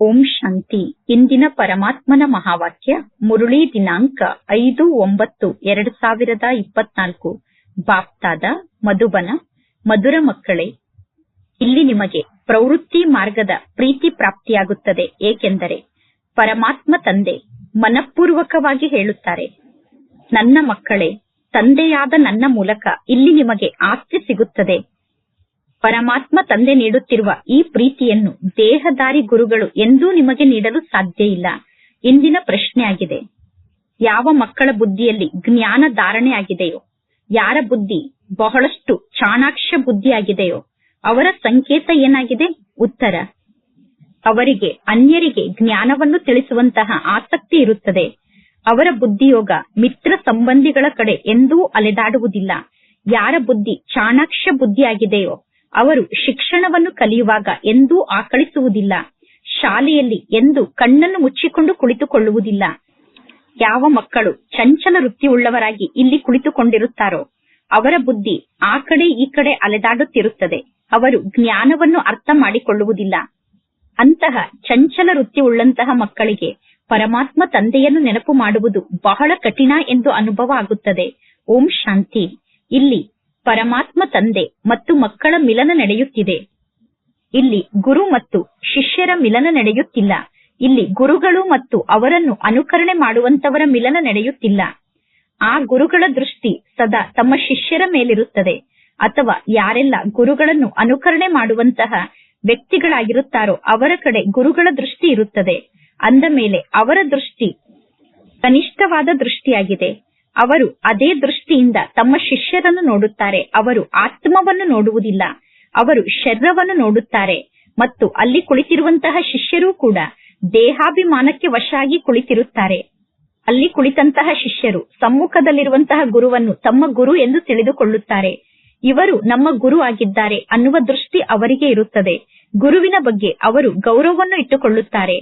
ಓಂ ಶಾಂತಿ. ಇಂದಿನ ಪರಮಾತ್ಮನ ಮಹಾವಾಕ್ಯ ಮುರುಳಿ ದಿನಾಂಕ ಐದು ಒಂಬತ್ತು ಎರಡು ಸಾವಿರದ ಇಪ್ಪತ್ನಾಲ್ಕು. ಬಾಪ್ತಾದ, ಮಧುಬನ, ಮಧುರ ಮಕ್ಕಳೇ, ಇಲ್ಲಿ ನಿಮಗೆ ಪ್ರವೃತ್ತಿ ಮಾರ್ಗದ ಪ್ರೀತಿ ಪ್ರಾಪ್ತಿಯಾಗುತ್ತದೆ. ಏಕೆಂದರೆ ಪರಮಾತ್ಮ ತಂದೆ ಮನಪೂರ್ವಕವಾಗಿ ಹೇಳುತ್ತಾರೆ, ನನ್ನ ಮಕ್ಕಳೇ, ತಂದೆಯಾದ ನನ್ನ ಮೂಲಕ ಇಲ್ಲಿ ನಿಮಗೆ ಆಸ್ತಿ ಸಿಗುತ್ತದೆ. ಪರಮಾತ್ಮ ತಂದೆ ನೀಡುತ್ತಿರುವ ಈ ಪ್ರೀತಿಯನ್ನು ದೇಹದಾರಿ ಗುರುಗಳು ಎಂದೂ ನಿಮಗೆ ನೀಡಲು ಸಾಧ್ಯ ಇಲ್ಲ. ಇಂದಿನ ಪ್ರಶ್ನೆಯಾಗಿದೆ. ಯಾವ ಮಕ್ಕಳ ಬುದ್ಧಿಯಲ್ಲಿ ಜ್ಞಾನ ಧಾರಣೆ ಆಗಿದೆಯೋ ಯಾರ ಬುದ್ಧಿ ಬಹಳಷ್ಟು ಚಾಣಾಕ್ಷ ಬುದ್ಧಿಯಾಗಿದೆಯೋ, ಅವರ ಸಂಕೇತ ಏನಾಗಿದೆ? ಉತ್ತರ. ಅವರಿಗೆ, ಅನ್ಯರಿಗೆ ಜ್ಞಾನವನ್ನು ತಿಳಿಸುವಂತಹ ಆಸಕ್ತಿ ಇರುತ್ತದೆ. ಅವರ ಬುದ್ಧಿಯೋಗ ಮಿತ್ರ ಸಂಬಂಧಿಗಳ ಕಡೆ ಎಂದೂ ಅಲೆದಾಡುವುದಿಲ್ಲ. ಯಾರ ಬುದ್ಧಿ ಚಾಣಾಕ್ಷ ಬುದ್ಧಿಯಾಗಿದೆಯೋ ಅವರು ಶಿಕ್ಷಣವನ್ನು ಕಲಿಯುವಾಗ ಎಂದೂ ಆಕಳಿಸುವುದಿಲ್ಲ. ಶಾಲೆಯಲ್ಲಿ ಎಂದು ಕಣ್ಣನ್ನು ಮುಚ್ಚಿಕೊಂಡು ಕುಳಿತುಕೊಳ್ಳುವುದಿಲ್ಲ. ಯಾವ ಮಕ್ಕಳು ಚಂಚಲ ವೃತ್ತಿಯುಳ್ಳವರಾಗಿ ಇಲ್ಲಿ ಕುಳಿತುಕೊಂಡಿರುತ್ತಾರೋ, ಅವರ ಬುದ್ಧಿ ಆ ಕಡೆ ಈ ಕಡೆ ಅಲೆದಾಡುತ್ತಿರುತ್ತದೆ. ಅವರು ಜ್ಞಾನವನ್ನು ಅರ್ಥ ಮಾಡಿಕೊಳ್ಳುವುದಿಲ್ಲ. ಅಂತಹ ಚಂಚಲ ವೃತ್ತಿ ಉಳ್ಳಂತಹ ಮಕ್ಕಳಿಗೆ ಪರಮಾತ್ಮ ತಂದೆಯನ್ನು ನೆನಪು ಮಾಡುವುದು ಬಹಳ ಕಠಿಣ ಎಂದು ಅನುಭವ ಆಗುತ್ತದೆ. ಓಂ ಶಾಂತಿ. ಇಲ್ಲಿ ಪರಮಾತ್ಮ ತಂದೆ ಮತ್ತು ಮಕ್ಕಳ ಮಿಲನ ನಡೆಯುತ್ತಿದೆ. ಇಲ್ಲಿ ಗುರು ಮತ್ತು ಶಿಷ್ಯರ ಮಿಲನ ನಡೆಯುತ್ತಿಲ್ಲ. ಇಲ್ಲಿ ಗುರುಗಳು ಮತ್ತು ಅವರನ್ನು ಅನುಕರಣೆ ಮಾಡುವಂತವರ ಮಿಲನ ನಡೆಯುತ್ತಿಲ್ಲ. ಆ ಗುರುಗಳ ದೃಷ್ಟಿ ಸದಾ ತಮ್ಮ ಶಿಷ್ಯರ ಮೇಲಿರುತ್ತದೆ. ಅಥವಾ ಯಾರೆಲ್ಲ ಗುರುಗಳನ್ನು ಅನುಕರಣೆ ಮಾಡುವಂತಹ ವ್ಯಕ್ತಿಗಳಾಗಿರುತ್ತಾರೋ ಅವರ ಕಡೆ ಗುರುಗಳ ದೃಷ್ಟಿ ಇರುತ್ತದೆ. ಅಂದ ಮೇಲೆ ಅವರ ದೃಷ್ಟಿ ಕನಿಷ್ಠವಾದ ದೃಷ್ಟಿಯಾಗಿದೆ. ಅವರು ಅದೇ ದೃಷ್ಟಿಯಿಂದ ತಮ್ಮ ಶಿಷ್ಯರನ್ನು ನೋಡುತ್ತಾರೆ. ಅವರು ಆತ್ಮವನ್ನು ನೋಡುವುದಿಲ್ಲ. ಅವರು ಶರೀರವನ್ನು ನೋಡುತ್ತಾರೆ. ಮತ್ತು ಅಲ್ಲಿ ಕುಳಿತಿರುವಂತಹ ಶಿಷ್ಯರೂ ಕೂಡ ದೇಹಾಭಿಮಾನಕ್ಕೆ ವಶಾಗಿ ಕುಳಿತಿರುತ್ತಾರೆ. ಅಲ್ಲಿ ಕುಳಿತಂತಹ ಶಿಷ್ಯರು ಸಮ್ಮುಖದಲ್ಲಿರುವಂತಹ ಗುರುವನ್ನು ತಮ್ಮ ಗುರು ಎಂದು ತಿಳಿದುಕೊಳ್ಳುತ್ತಾರೆ. ಇವರು ನಮ್ಮ ಗುರು ಆಗಿದ್ದಾರೆ ಅನ್ನುವ ದೃಷ್ಟಿ ಅವರಿಗೆ ಇರುತ್ತದೆ. ಗುರುವಿನ ಬಗ್ಗೆ ಅವರು ಗೌರವವನ್ನು ಇಟ್ಟುಕೊಳ್ಳುತ್ತಾರೆ.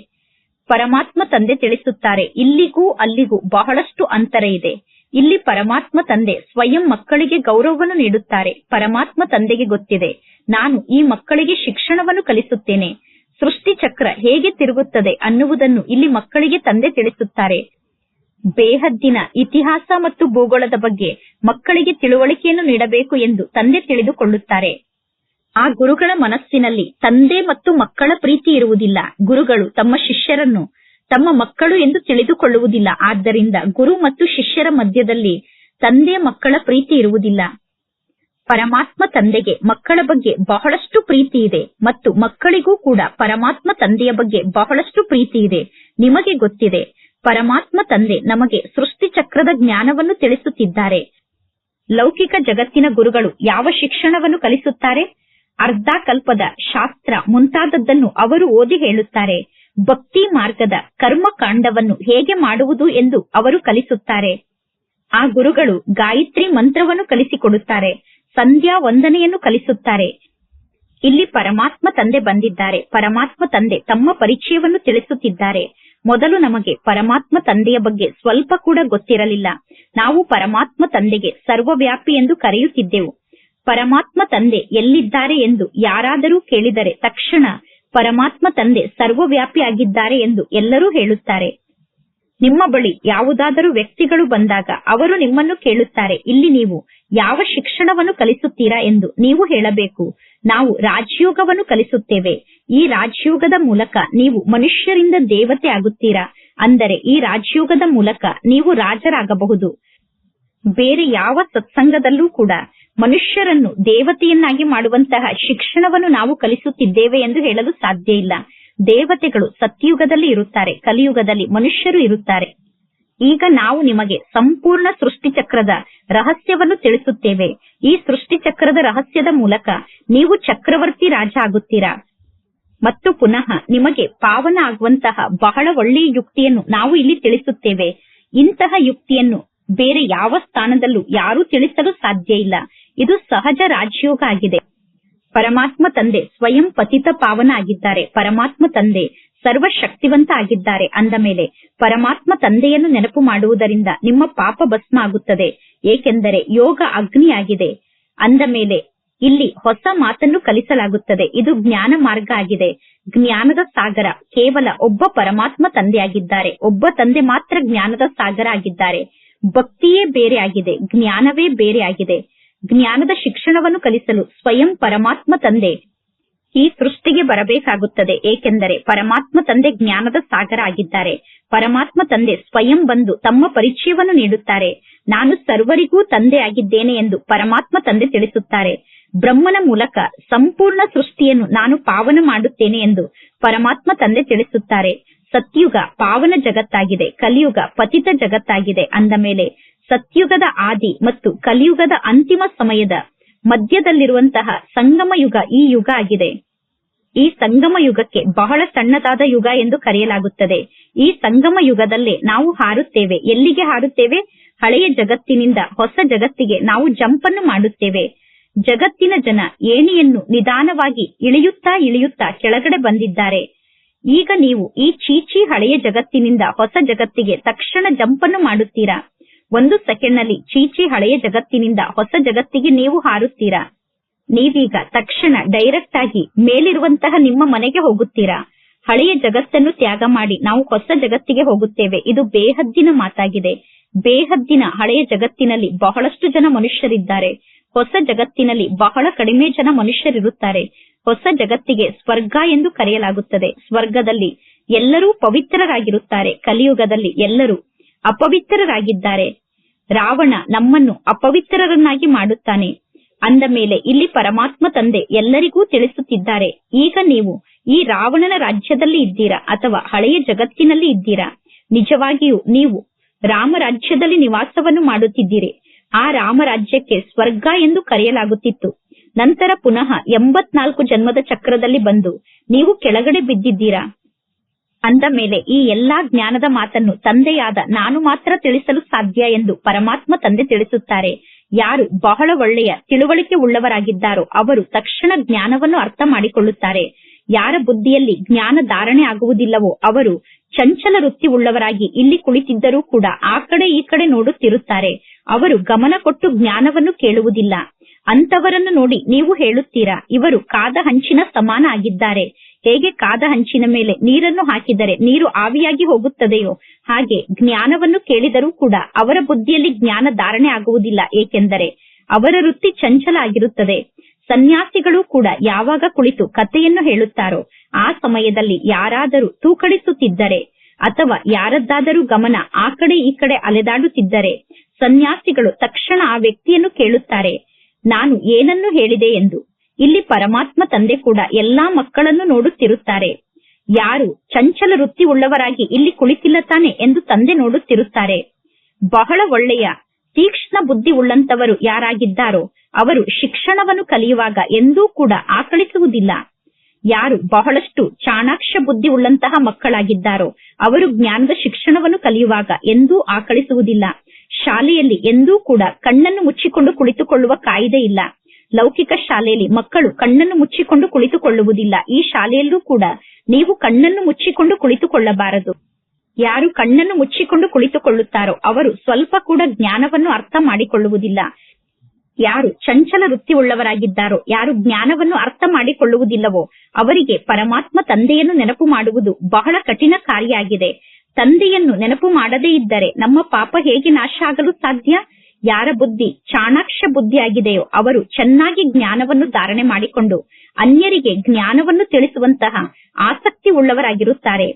ಪರಮಾತ್ಮ ತಂದೆ ತಿಳಿಸುತ್ತಾರೆ, ಇಲ್ಲಿಗೂ ಅಲ್ಲಿಗೂ ಬಹಳಷ್ಟು ಅಂತರ ಇದೆ. ಇಲ್ಲಿ ಪರಮಾತ್ಮ ತಂದೆ ಸ್ವಯಂ ಮಕ್ಕಳಿಗೆ ಗೌರವವನ್ನು ನೀಡುತ್ತಾರೆ. ಪರಮಾತ್ಮ ತಂದೆಗೆ ಗೊತ್ತಿದೆ. ನಾನು ಈ ಮಕ್ಕಳಿಗೆ ಶಿಕ್ಷಣವನ್ನು ಕಲಿಸುತ್ತೇನೆ. ಸೃಷ್ಟಿ ಚಕ್ರ ಹೇಗೆ ತಿರುಗುತ್ತದೆ ಅನ್ನುವುದನ್ನು ಇಲ್ಲಿ ಮಕ್ಕಳಿಗೆ ತಂದೆ ತಿಳಿಸುತ್ತಾರೆ. ಬೇಹದ್ದಿನ ಇತಿಹಾಸ ಮತ್ತು ಭೂಗೋಳದ ಬಗ್ಗೆ ಮಕ್ಕಳಿಗೆ ತಿಳುವಳಿಕೆಯನ್ನು ನೀಡಬೇಕು ಎಂದು ತಂದೆ ತಿಳಿದುಕೊಳ್ಳುತ್ತಾರೆ. ಆ ಗುರುಗಳ ಮನಸ್ಸಿನಲ್ಲಿ ತಂದೆ ಮತ್ತು ಮಕ್ಕಳ ಪ್ರೀತಿ ಇರುವುದಿಲ್ಲ. ಗುರುಗಳು ತಮ್ಮ ಶಿಷ್ಯರನ್ನು ತಮ್ಮ ಮಕ್ಕಳು ಎಂದು ತಿಳಿದುಕೊಳ್ಳುವುದಿಲ್ಲ. ಆದ್ದರಿಂದ ಗುರು ಮತ್ತು ಶಿಷ್ಯರ ಮಧ್ಯದಲ್ಲಿ ತಂದೆ ಮಕ್ಕಳ ಪ್ರೀತಿ ಇರುವುದಿಲ್ಲ. ಪರಮಾತ್ಮ ತಂದೆಗೆ ಮಕ್ಕಳ ಬಗ್ಗೆ ಬಹಳಷ್ಟು ಪ್ರೀತಿ ಇದೆ ಮತ್ತು ಮಕ್ಕಳಿಗೂ ಕೂಡ ಪರಮಾತ್ಮ ತಂದೆಯ ಬಗ್ಗೆ ಬಹಳಷ್ಟು ಪ್ರೀತಿ ಇದೆ. ನಿಮಗೆ ಗೊತ್ತಿದೆ, ಪರಮಾತ್ಮ ತಂದೆ ನಮಗೆ ಸೃಷ್ಟಿ ಚಕ್ರದ ಜ್ಞಾನವನ್ನು ತಿಳಿಸುತ್ತಿದ್ದಾರೆ. ಲೌಕಿಕ ಜಗತ್ತಿನ ಗುರುಗಳು ಯಾವ ಶಿಕ್ಷಣವನ್ನು ಕಲಿಸುತ್ತಾರೆ? ಅರ್ಧ ಕಲ್ಪದ ಶಾಸ್ತ್ರ ಮುಂತಾದದ್ದನ್ನು ಅವರು ಓದಿ ಹೇಳುತ್ತಾರೆ. ಭಕ್ತಿ ಮಾರ್ಗದ ಕರ್ಮಕಾಂಡವನ್ನು ಹೇಗೆ ಮಾಡುವುದು ಎಂದು ಅವರು ಕಲಿಸುತ್ತಾರೆ. ಆ ಗುರುಗಳು ಗಾಯತ್ರಿ ಮಂತ್ರವನ್ನು ಕಲಿಸಿಕೊಡುತ್ತಾರೆ, ಸಂಧ್ಯಾ ವಂದನೆಯನ್ನು ಕಲಿಸುತ್ತಾರೆ. ಇಲ್ಲಿ ಪರಮಾತ್ಮ ತಂದೆ ಬಂದಿದ್ದಾರೆ. ಪರಮಾತ್ಮ ತಂದೆ ತಮ್ಮ ಪರಿಚಯವನ್ನು ತಿಳಿಸುತ್ತಿದ್ದಾರೆ. ಮೊದಲು ನಮಗೆ ಪರಮಾತ್ಮ ತಂದೆಯ ಬಗ್ಗೆ ಸ್ವಲ್ಪ ಕೂಡ ಗೊತ್ತಿರಲಿಲ್ಲ. ನಾವು ಪರಮಾತ್ಮ ತಂದೆಗೆ ಸರ್ವವ್ಯಾಪಿ ಎಂದು ಕರೆಯುತ್ತಿದ್ದೆವು. ಪರಮಾತ್ಮ ತಂದೆ ಎಲ್ಲಿದ್ದಾರೆ ಎಂದು ಯಾರಾದರೂ ಕೇಳಿದರೆ ತಕ್ಷಣ ಪರಮಾತ್ಮ ತಂದೆ ಸರ್ವವ್ಯಾಪಿ ಆಗಿದ್ದಾರೆ ಎಂದು ಎಲ್ಲರೂ ಹೇಳುತ್ತಾರೆ. ನಿಮ್ಮ ಬಳಿ ಯಾವುದಾದರೂ ವ್ಯಕ್ತಿಗಳು ಬಂದಾಗ ಅವರು ನಿಮ್ಮನ್ನು ಕೇಳುತ್ತಾರೆ, ಇಲ್ಲಿ ನೀವು ಯಾವ ಶಿಕ್ಷಣವನ್ನು ಕಲಿಸುತ್ತೀರಾ ಎಂದು ನೀವು ಹೇಳಬೇಕು. ನಾವು ರಾಜಯೋಗವನ್ನು ಕಲಿಸುತ್ತೇವೆ. ಈ ರಾಜಯೋಗದ ಮೂಲಕ ನೀವು ಮನುಷ್ಯರಿಂದ ದೇವತೆ ಆಗುತ್ತೀರಾ? ಅಂದರೆ ಈ ರಾಜಯೋಗದ ಮೂಲಕ ನೀವು ರಾಜರಾಗಬಹುದು. ಬೇರೆ ಯಾವ ಸತ್ಸಂಗದಲ್ಲೂ ಕೂಡ ಮನುಷ್ಯರನ್ನು ದೇವತೆಯನ್ನಾಗಿ ಮಾಡುವಂತಹ ಶಿಕ್ಷಣವನ್ನು ನಾವು ಕಲಿಸುತ್ತಿದ್ದೇವೆ ಎಂದು ಹೇಳಲು ಸಾಧ್ಯ ಇಲ್ಲ. ದೇವತೆಗಳು ಸತ್ಯಯುಗದಲ್ಲಿ ಇರುತ್ತಾರೆ, ಕಲಿಯುಗದಲ್ಲಿ ಮನುಷ್ಯರು ಇರುತ್ತಾರೆ. ಈಗ ನಾವು ನಿಮಗೆ ಸಂಪೂರ್ಣ ಸೃಷ್ಟಿ ಚಕ್ರದ ರಹಸ್ಯವನ್ನು ತಿಳಿಸುತ್ತೇವೆ. ಈ ಸೃಷ್ಟಿ ಚಕ್ರದ ರಹಸ್ಯದ ಮೂಲಕ ನೀವು ಚಕ್ರವರ್ತಿ ರಾಜ ಆಗುತ್ತೀರಾ? ಮತ್ತು ಪುನಃ ನಿಮಗೆ ಪಾವನ ಆಗುವಂತಹ ಬಹಳ ಒಳ್ಳೆಯ ಯುಕ್ತಿಯನ್ನು ನಾವು ಇಲ್ಲಿ ತಿಳಿಸುತ್ತೇವೆ. ಇಂತಹ ಯುಕ್ತಿಯನ್ನು ಬೇರೆ ಯಾವ ಸ್ಥಾನದಲ್ಲೂ ಯಾರೂ ತಿಳಿಸಲು ಸಾಧ್ಯ ಇಲ್ಲ. ಇದು ಸಹಜ ರಾಜಯೋಗ ಆಗಿದೆ. ಪರಮಾತ್ಮ ತಂದೆ ಸ್ವಯಂ ಪತಿತ ಪಾವನ ಆಗಿದ್ದಾರೆ ಪರಮಾತ್ಮ ತಂದೆ ಸರ್ವಶಕ್ತಿವಂತ ಆಗಿದ್ದಾರೆ ಅಂದ ಮೇಲೆ ಪರಮಾತ್ಮ ತಂದೆಯನ್ನು ನೆನಪು ಮಾಡುವುದರಿಂದ ನಿಮ್ಮ ಪಾಪ ಭಸ್ಮ ಆಗುತ್ತದೆ ಏಕೆಂದರೆ ಯೋಗ ಅಗ್ನಿಯಾಗಿದೆ. ಅಂದ ಮೇಲೆ ಇಲ್ಲಿ ಹೊಸ ಮಾತನ್ನು ಕಲಿಸಲಾಗುತ್ತದೆ. ಇದು ಜ್ಞಾನ ಮಾರ್ಗ ಆಗಿದೆ. ಜ್ಞಾನದ ಸಾಗರ ಕೇವಲ ಒಬ್ಬ ಪರಮಾತ್ಮ ತಂದೆಯಾಗಿದ್ದಾರೆ. ಒಬ್ಬ ತಂದೆ ಮಾತ್ರ ಜ್ಞಾನದ ಸಾಗರ ಆಗಿದ್ದಾರೆ. ಭಕ್ತಿಯೇ ಬೇರೆ ಆಗಿದೆ. ಜ್ಞಾನವೇ ಬೇರೆ ಆಗಿದೆ. ಜ್ಞಾನದ ಶಿಕ್ಷಣವನ್ನು ಕಲಿಸಲು ಸ್ವಯಂ ಪರಮಾತ್ಮ ತಂದೆ ಈ ಸೃಷ್ಟಿಗೆ ಬರಬೇಕಾಗುತ್ತದೆ. ಏಕೆಂದರೆ ಪರಮಾತ್ಮ ತಂದೆ ಜ್ಞಾನದ ಸಾಗರ ಆಗಿದ್ದಾರೆ. ಪರಮಾತ್ಮ ತಂದೆ ಸ್ವಯಂ ಬಂದು ತಮ್ಮ ಪರಿಚಯವನ್ನು ನೀಡುತ್ತಾರೆ. ನಾನು ಸರ್ವರಿಗೂ ತಂದೆ ಆಗಿದ್ದೇನೆ ಎಂದು ಪರಮಾತ್ಮ ತಂದೆ ತಿಳಿಸುತ್ತಾರೆ. ಬ್ರಹ್ಮನ ಮೂಲಕ ಸಂಪೂರ್ಣ ಸೃಷ್ಟಿಯನ್ನು ನಾನು ಪಾವನ ಮಾಡುತ್ತೇನೆ ಎಂದು ಪರಮಾತ್ಮ ತಂದೆ ತಿಳಿಸುತ್ತಾರೆ. ಸತ್ಯುಗ ಪಾವನ ಜಗತ್ತಾಗಿದೆ. ಕಲಿಯುಗ ಪತಿತ ಜಗತ್ತಾಗಿದೆ. ಅಂದ ಮೇಲೆ ಸತ್ಯುಗದ ಆದಿ ಮತ್ತು ಕಲಿಯುಗದ ಅಂತಿಮ ಸಮಯದ ಮಧ್ಯದಲ್ಲಿರುವಂತಹ ಸಂಗಮ ಯುಗ ಈ ಯುಗ ಆಗಿದೆ. ಈ ಸಂಗಮ ಯುಗಕ್ಕೆ ಬಹಳ ಸಣ್ಣದಾದ ಯುಗ ಎಂದು ಕರೆಯಲಾಗುತ್ತದೆ. ಈ ಸಂಗಮ ಯುಗದಲ್ಲೇ ನಾವು ಹಾರುತ್ತೇವೆ. ಎಲ್ಲಿಗೆ ಹಾರುತ್ತೇವೆ? ಹಳೆಯ ಜಗತ್ತಿನಿಂದ ಹೊಸ ಜಗತ್ತಿಗೆ ನಾವು ಜಂಪ್ ಅನ್ನು ಮಾಡುತ್ತೇವೆ. ಜಗತ್ತಿನ ಜನ ಏಣಿಯನ್ನು ನಿಧಾನವಾಗಿ ಇಳಿಯುತ್ತಾ ಇಳಿಯುತ್ತಾ ಕೆಳಗಡೆ ಬಂದಿದ್ದಾರೆ. ಈಗ ನೀವು ಈ ಚೀಚಿ ಹಳೆಯ ಜಗತ್ತಿನಿಂದ ಹೊಸ ಜಗತ್ತಿಗೆ ತಕ್ಷಣ ಜಂಪ್ ಅನ್ನು ಮಾಡುತ್ತೀರಾ? ಒಂದು ಸೆಕೆಂಡ್ನಲ್ಲಿ ಚೀಚಿ ಹಳೆಯ ಜಗತ್ತಿನಿಂದ ಹೊಸ ಜಗತ್ತಿಗೆ ನೀವು ಹಾರುತ್ತೀರಾ? ನೀವೀಗ ತಕ್ಷಣ ಡೈರೆಕ್ಟ್ ಆಗಿ ಮೇಲಿರುವಂತಹ ನಿಮ್ಮ ಮನೆಗೆ ಹೋಗುತ್ತೀರಾ? ಹಳೆಯ ಜಗತ್ತನ್ನು ತ್ಯಾಗ ಮಾಡಿ ನಾವು ಹೊಸ ಜಗತ್ತಿಗೆ ಹೋಗುತ್ತೇವೆ. ಇದು ಬೇಹದ್ದಿನ ಮಾತಾಗಿದೆ. ಬೇಹದ್ದಿನ ಹಳೆಯ ಜಗತ್ತಿನಲ್ಲಿ ಬಹಳಷ್ಟು ಜನ ಮನುಷ್ಯರಿದ್ದಾರೆ. ಹೊಸ ಜಗತ್ತಿನಲ್ಲಿ ಬಹಳ ಕಡಿಮೆ ಜನ ಮನುಷ್ಯರಿರುತ್ತಾರೆ. ಹೊಸ ಜಗತ್ತಿಗೆ ಸ್ವರ್ಗ ಎಂದು ಕರೆಯಲಾಗುತ್ತದೆ. ಸ್ವರ್ಗದಲ್ಲಿ ಎಲ್ಲರೂ ಪವಿತ್ರರಾಗಿರುತ್ತಾರೆ. ಕಲಿಯುಗದಲ್ಲಿ ಎಲ್ಲರೂ ಅಪವಿತ್ರರಾಗಿದ್ದಾರೆ. ರಾವಣ ನಮ್ಮನ್ನು ಅಪವಿತ್ರರನ್ನಾಗಿ ಮಾಡುತ್ತಾನೆ. ಅಂದ ಮೇಲೆ ಇಲ್ಲಿ ಪರಮಾತ್ಮ ತಂದೆ ಎಲ್ಲರಿಗೂ ತಿಳಿಸುತ್ತಿದ್ದಾರೆ, ಈಗ ನೀವು ಈ ರಾವಣನ ರಾಜ್ಯದಲ್ಲಿ ಇದ್ದೀರಾ ಅಥವಾ ಹಳೆಯ ಜಗತ್ತಿನಲ್ಲಿ ಇದ್ದೀರಾ? ನಿಜವಾಗಿಯೂ ನೀವು ರಾಮರಾಜ್ಯದಲ್ಲಿ ನಿವಾಸವನ್ನು ಮಾಡುತ್ತಿದ್ದೀರಿ. ಆ ರಾಮರಾಜ್ಯಕ್ಕೆ ಸ್ವರ್ಗ ಎಂದು ಕರೆಯಲಾಗುತ್ತಿತ್ತು. ನಂತರ ಪುನಃ ಎಂಬತ್ನಾಲ್ಕು ಜನ್ಮದ ಚಕ್ರದಲ್ಲಿ ಬಂದು ನೀವು ಕೆಳಗಡೆ ಬಿದ್ದಿದ್ದೀರಾ? ಅಂದ ಮೇಲೆ ಈ ಎಲ್ಲಾ ಜ್ಞಾನದ ಮಾತನ್ನು ತಂದೆಯಾದ ನಾನು ಮಾತ್ರ ತಿಳಿಸಲು ಸಾಧ್ಯ ಎಂದು ಪರಮಾತ್ಮ ತಂದೆ ತಿಳಿಸುತ್ತಾರೆ. ಯಾರು ಬಹಳ ಒಳ್ಳೆಯ ತಿಳುವಳಿಕೆ ಉಳ್ಳವರಾಗಿದ್ದಾರೋ ಅವರು ತಕ್ಷಣ ಜ್ಞಾನವನ್ನು ಅರ್ಥ ಮಾಡಿಕೊಳ್ಳುತ್ತಾರೆ. ಯಾರ ಬುದ್ಧಿಯಲ್ಲಿ ಜ್ಞಾನ ಧಾರಣೆ ಆಗುವುದಿಲ್ಲವೋ ಅವರು ಚಂಚಲ ವೃತ್ತಿ ಉಳ್ಳವರಾಗಿ ಇಲ್ಲಿ ಕುಳಿತಿದ್ದರೂ ಕೂಡ ಆ ಕಡೆ ಈ ಕಡೆ ನೋಡುತ್ತಿರುತ್ತಾರೆ. ಅವರು ಗಮನ ಕೊಟ್ಟು ಜ್ಞಾನವನ್ನು ಕೇಳುವುದಿಲ್ಲ. ಅಂತವರನ್ನು ನೋಡಿ ನೀವು ಹೇಳುತ್ತೀರಾ? ಇವರು ಕಾದ ಹಂಚಿನ ಸಮಾನ ಆಗಿದ್ದಾರೆ. ಹೇಗೆ ಕಾದ ಹಂಚಿನ ಮೇಲೆ ನೀರನ್ನು ಹಾಕಿದರೆ ನೀರು ಆವಿಯಾಗಿ ಹೋಗುತ್ತದೆಯೋ ಹಾಗೆ ಜ್ಞಾನವನ್ನು ಕೇಳಿದರೂ ಕೂಡ ಅವರ ಬುದ್ಧಿಯಲ್ಲಿ ಜ್ಞಾನ ಧಾರಣೆ ಆಗುವುದಿಲ್ಲ, ಏಕೆಂದರೆ ಅವರ ವೃತ್ತಿ ಚಂಚಲ ಆಗಿರುತ್ತದೆ ಸನ್ಯಾಸಿಗಳು ಕೂಡ ಯಾವಾಗ ಕುಳಿತು ಕಥೆಯನ್ನು ಹೇಳುತ್ತಾರೋ ಆ ಸಮಯದಲ್ಲಿ ಯಾರಾದರೂ ತೂಕಡಿಸುತ್ತಿದ್ದರೆ ಅಥವಾ ಯಾರದ್ದಾದರೂ ಗಮನ ಆ ಕಡೆ ಈ ಕಡೆ ಅಲೆದಾಡುತ್ತಿದ್ದರೆ ಸನ್ಯಾಸಿಗಳು ತಕ್ಷಣ ಆ ವ್ಯಕ್ತಿಯನ್ನು ಕೇಳುತ್ತಾರೆ, ನಾನು ಏನನ್ನು ಹೇಳಿದೆ ಎಂದು. ಇಲ್ಲಿ ಪರಮಾತ್ಮ ತಂದೆ ಕೂಡ ಎಲ್ಲಾ ಮಕ್ಕಳನ್ನು ನೋಡುತ್ತಿರುತ್ತಾರೆ. ಯಾರು ಚಂಚಲ ವೃತ್ತಿ ಉಳ್ಳವರಾಗಿ ಇಲ್ಲಿ ಕುಳಿತಿಲ್ಲ ತಾನೆ ಎಂದು ತಂದೆ ನೋಡುತ್ತಿರುತ್ತಾರೆ. ಬಹಳ ಒಳ್ಳೆಯ, ತೀಕ್ಷ್ಣ ಬುದ್ಧಿ ಉಳ್ಳಂತವರು ಯಾರಾಗಿದ್ದಾರೋ ಅವರು ಶಿಕ್ಷಣವನ್ನು ಕಲಿಯುವಾಗ ಎಂದೂ ಕೂಡ ಆಕಳಿಸುವುದಿಲ್ಲ. ಯಾರು ಬಹಳಷ್ಟು ಚಾಣಾಕ್ಷ ಬುದ್ಧಿ ಉಳ್ಳಂತಹ ಮಕ್ಕಳಾಗಿದ್ದಾರೋ ಅವರು ಜ್ಞಾನದ ಶಿಕ್ಷಣವನ್ನು ಕಲಿಯುವಾಗ ಎಂದೂ ಆಕಳಿಸುವುದಿಲ್ಲ. ಶಾಲೆಯಲ್ಲಿ ಎಂದೂ ಕೂಡ ಕಣ್ಣನ್ನು ಮುಚ್ಚಿಕೊಂಡು ಕುಳಿತುಕೊಳ್ಳುವ ಕಾಯಿದೆ ಇಲ್ಲ. ಲೌಕಿಕ ಶಾಲೆಯಲ್ಲಿ ಮಕ್ಕಳು ಕಣ್ಣನ್ನು ಮುಚ್ಚಿಕೊಂಡು ಕುಳಿತುಕೊಳ್ಳುವುದಿಲ್ಲ. ಈ ಶಾಲೆಯಲ್ಲೂ ಕೂಡ ನೀವು ಕಣ್ಣನ್ನು ಮುಚ್ಚಿಕೊಂಡು ಕುಳಿತುಕೊಳ್ಳಬಾರದು. ಯಾರು ಕಣ್ಣನ್ನು ಮುಚ್ಚಿಕೊಂಡು ಕುಳಿತುಕೊಳ್ಳುತ್ತಾರೋ ಅವರು ಸ್ವಲ್ಪ ಕೂಡ ಜ್ಞಾನವನ್ನು ಅರ್ಥ ಮಾಡಿಕೊಳ್ಳುವುದಿಲ್ಲ. ಯಾರು ಚಂಚಲ ವೃತ್ತಿ ಉಳ್ಳವರಾಗಿದ್ದಾರೋ ಯಾರು ಜ್ಞಾನವನ್ನು ಅರ್ಥ ಮಾಡಿಕೊಳ್ಳುವುದಿಲ್ಲವೋ, ಅವರಿಗೆ ಪರಮಾತ್ಮ ತಂದೆಯನ್ನು ನೆನಪು ಮಾಡುವುದು ಬಹಳ ಕಠಿಣ ಕಾರ್ಯ ಆಗಿದೆ. ತಂದೆಯನ್ನು ನೆನಪು ಮಾಡದೇ ಇದ್ದರೆ ನಮ್ಮ ಪಾಪ ಹೇಗೆ ನಾಶ ಆಗಲು ಸಾಧ್ಯ? ಯಾರ ಬುದ್ಧಿ ಚಾಣಾಕ್ಷ ಬುದ್ಧಿಯಾಗಿದೆಯೋ ಅವರು ಚೆನ್ನಾಗಿ ಜ್ಞಾನವನ್ನು ಧಾರಣೆ ಮಾಡಿಕೊಂಡು ಅನ್ಯರಿಗೆ ಜ್ಞಾನವನ್ನು ತಿಳಿಸುವಂತಹ ಆಸಕ್ತಿ ಉಳ್ಳವರಾಗಿರುತ್ತಾರೆ.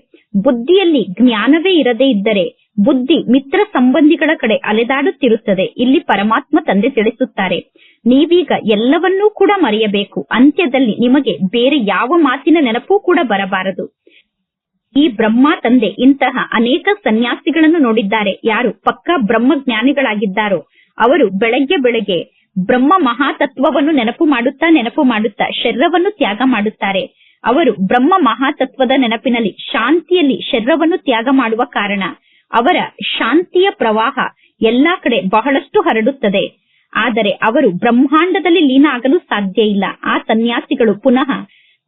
ಬುದ್ಧಿಯಲ್ಲಿ ಜ್ಞಾನವೇ ಇರದೇ ಇದ್ದರೆ ಬುದ್ಧಿ ಮಿತ್ರ ಸಂಬಂಧಿಗಳ ಕಡೆ ಅಲೆದಾಡುತ್ತಿರುತ್ತದೆ, ಇಲ್ಲಿ ಪರಮಾತ್ಮ ತಂದೆ ತಿಳಿಸುತ್ತಾರೆ. ನೀವೀಗ ಎಲ್ಲವನ್ನೂ ಕೂಡ ಮರೆಯಬೇಕು, ಅಂತ್ಯದಲ್ಲಿ ನಿಮಗೆ ಬೇರೆ ಯಾವ ಮಾತಿನ ನೆನಪೂ ಕೂಡ ಬರಬಾರದು. ಈ ಬ್ರಹ್ಮ ತಂದೆ ಇಂತಹ ಅನೇಕ ಸನ್ಯಾಸಿಗಳನ್ನು ನೋಡಿದ್ದಾರೆ, ಯಾರು ಪಕ್ಕಾ ಬ್ರಹ್ಮಜ್ಞಾನಿಗಳಾಗಿದ್ದಾರೋ ಅವರು ಬೆಳಗ್ಗೆ ಬೆಳಗ್ಗೆ ಬ್ರಹ್ಮ ಮಹಾತತ್ವವನ್ನು ನೆನಪು ಮಾಡುತ್ತಾ ನೆನಪು ಮಾಡುತ್ತಾ ಶರೀರವನ್ನು ತ್ಯಾಗ ಮಾಡುತ್ತಾರೆ. ಅವರು ಬ್ರಹ್ಮ ಮಹಾತತ್ವದ ನೆನಪಿನಲ್ಲಿ ಶಾಂತಿಯಲ್ಲಿ ಶರೀರವನ್ನು ತ್ಯಾಗ ಮಾಡುವ ಕಾರಣ ಅವರ ಶಾಂತಿಯ ಪ್ರವಾಹ ಎಲ್ಲಾ ಕಡೆ ಬಹಳಷ್ಟು ಹರಡುತ್ತದೆ. ಆದರೆ ಅವರು ಬ್ರಹ್ಮಾಂಡದಲ್ಲಿ ಲೀನ ಆಗಲು ಸಾಧ್ಯ ಇಲ್ಲ. ಆ ಸನ್ಯಾಸಿಗಳು ಪುನಃ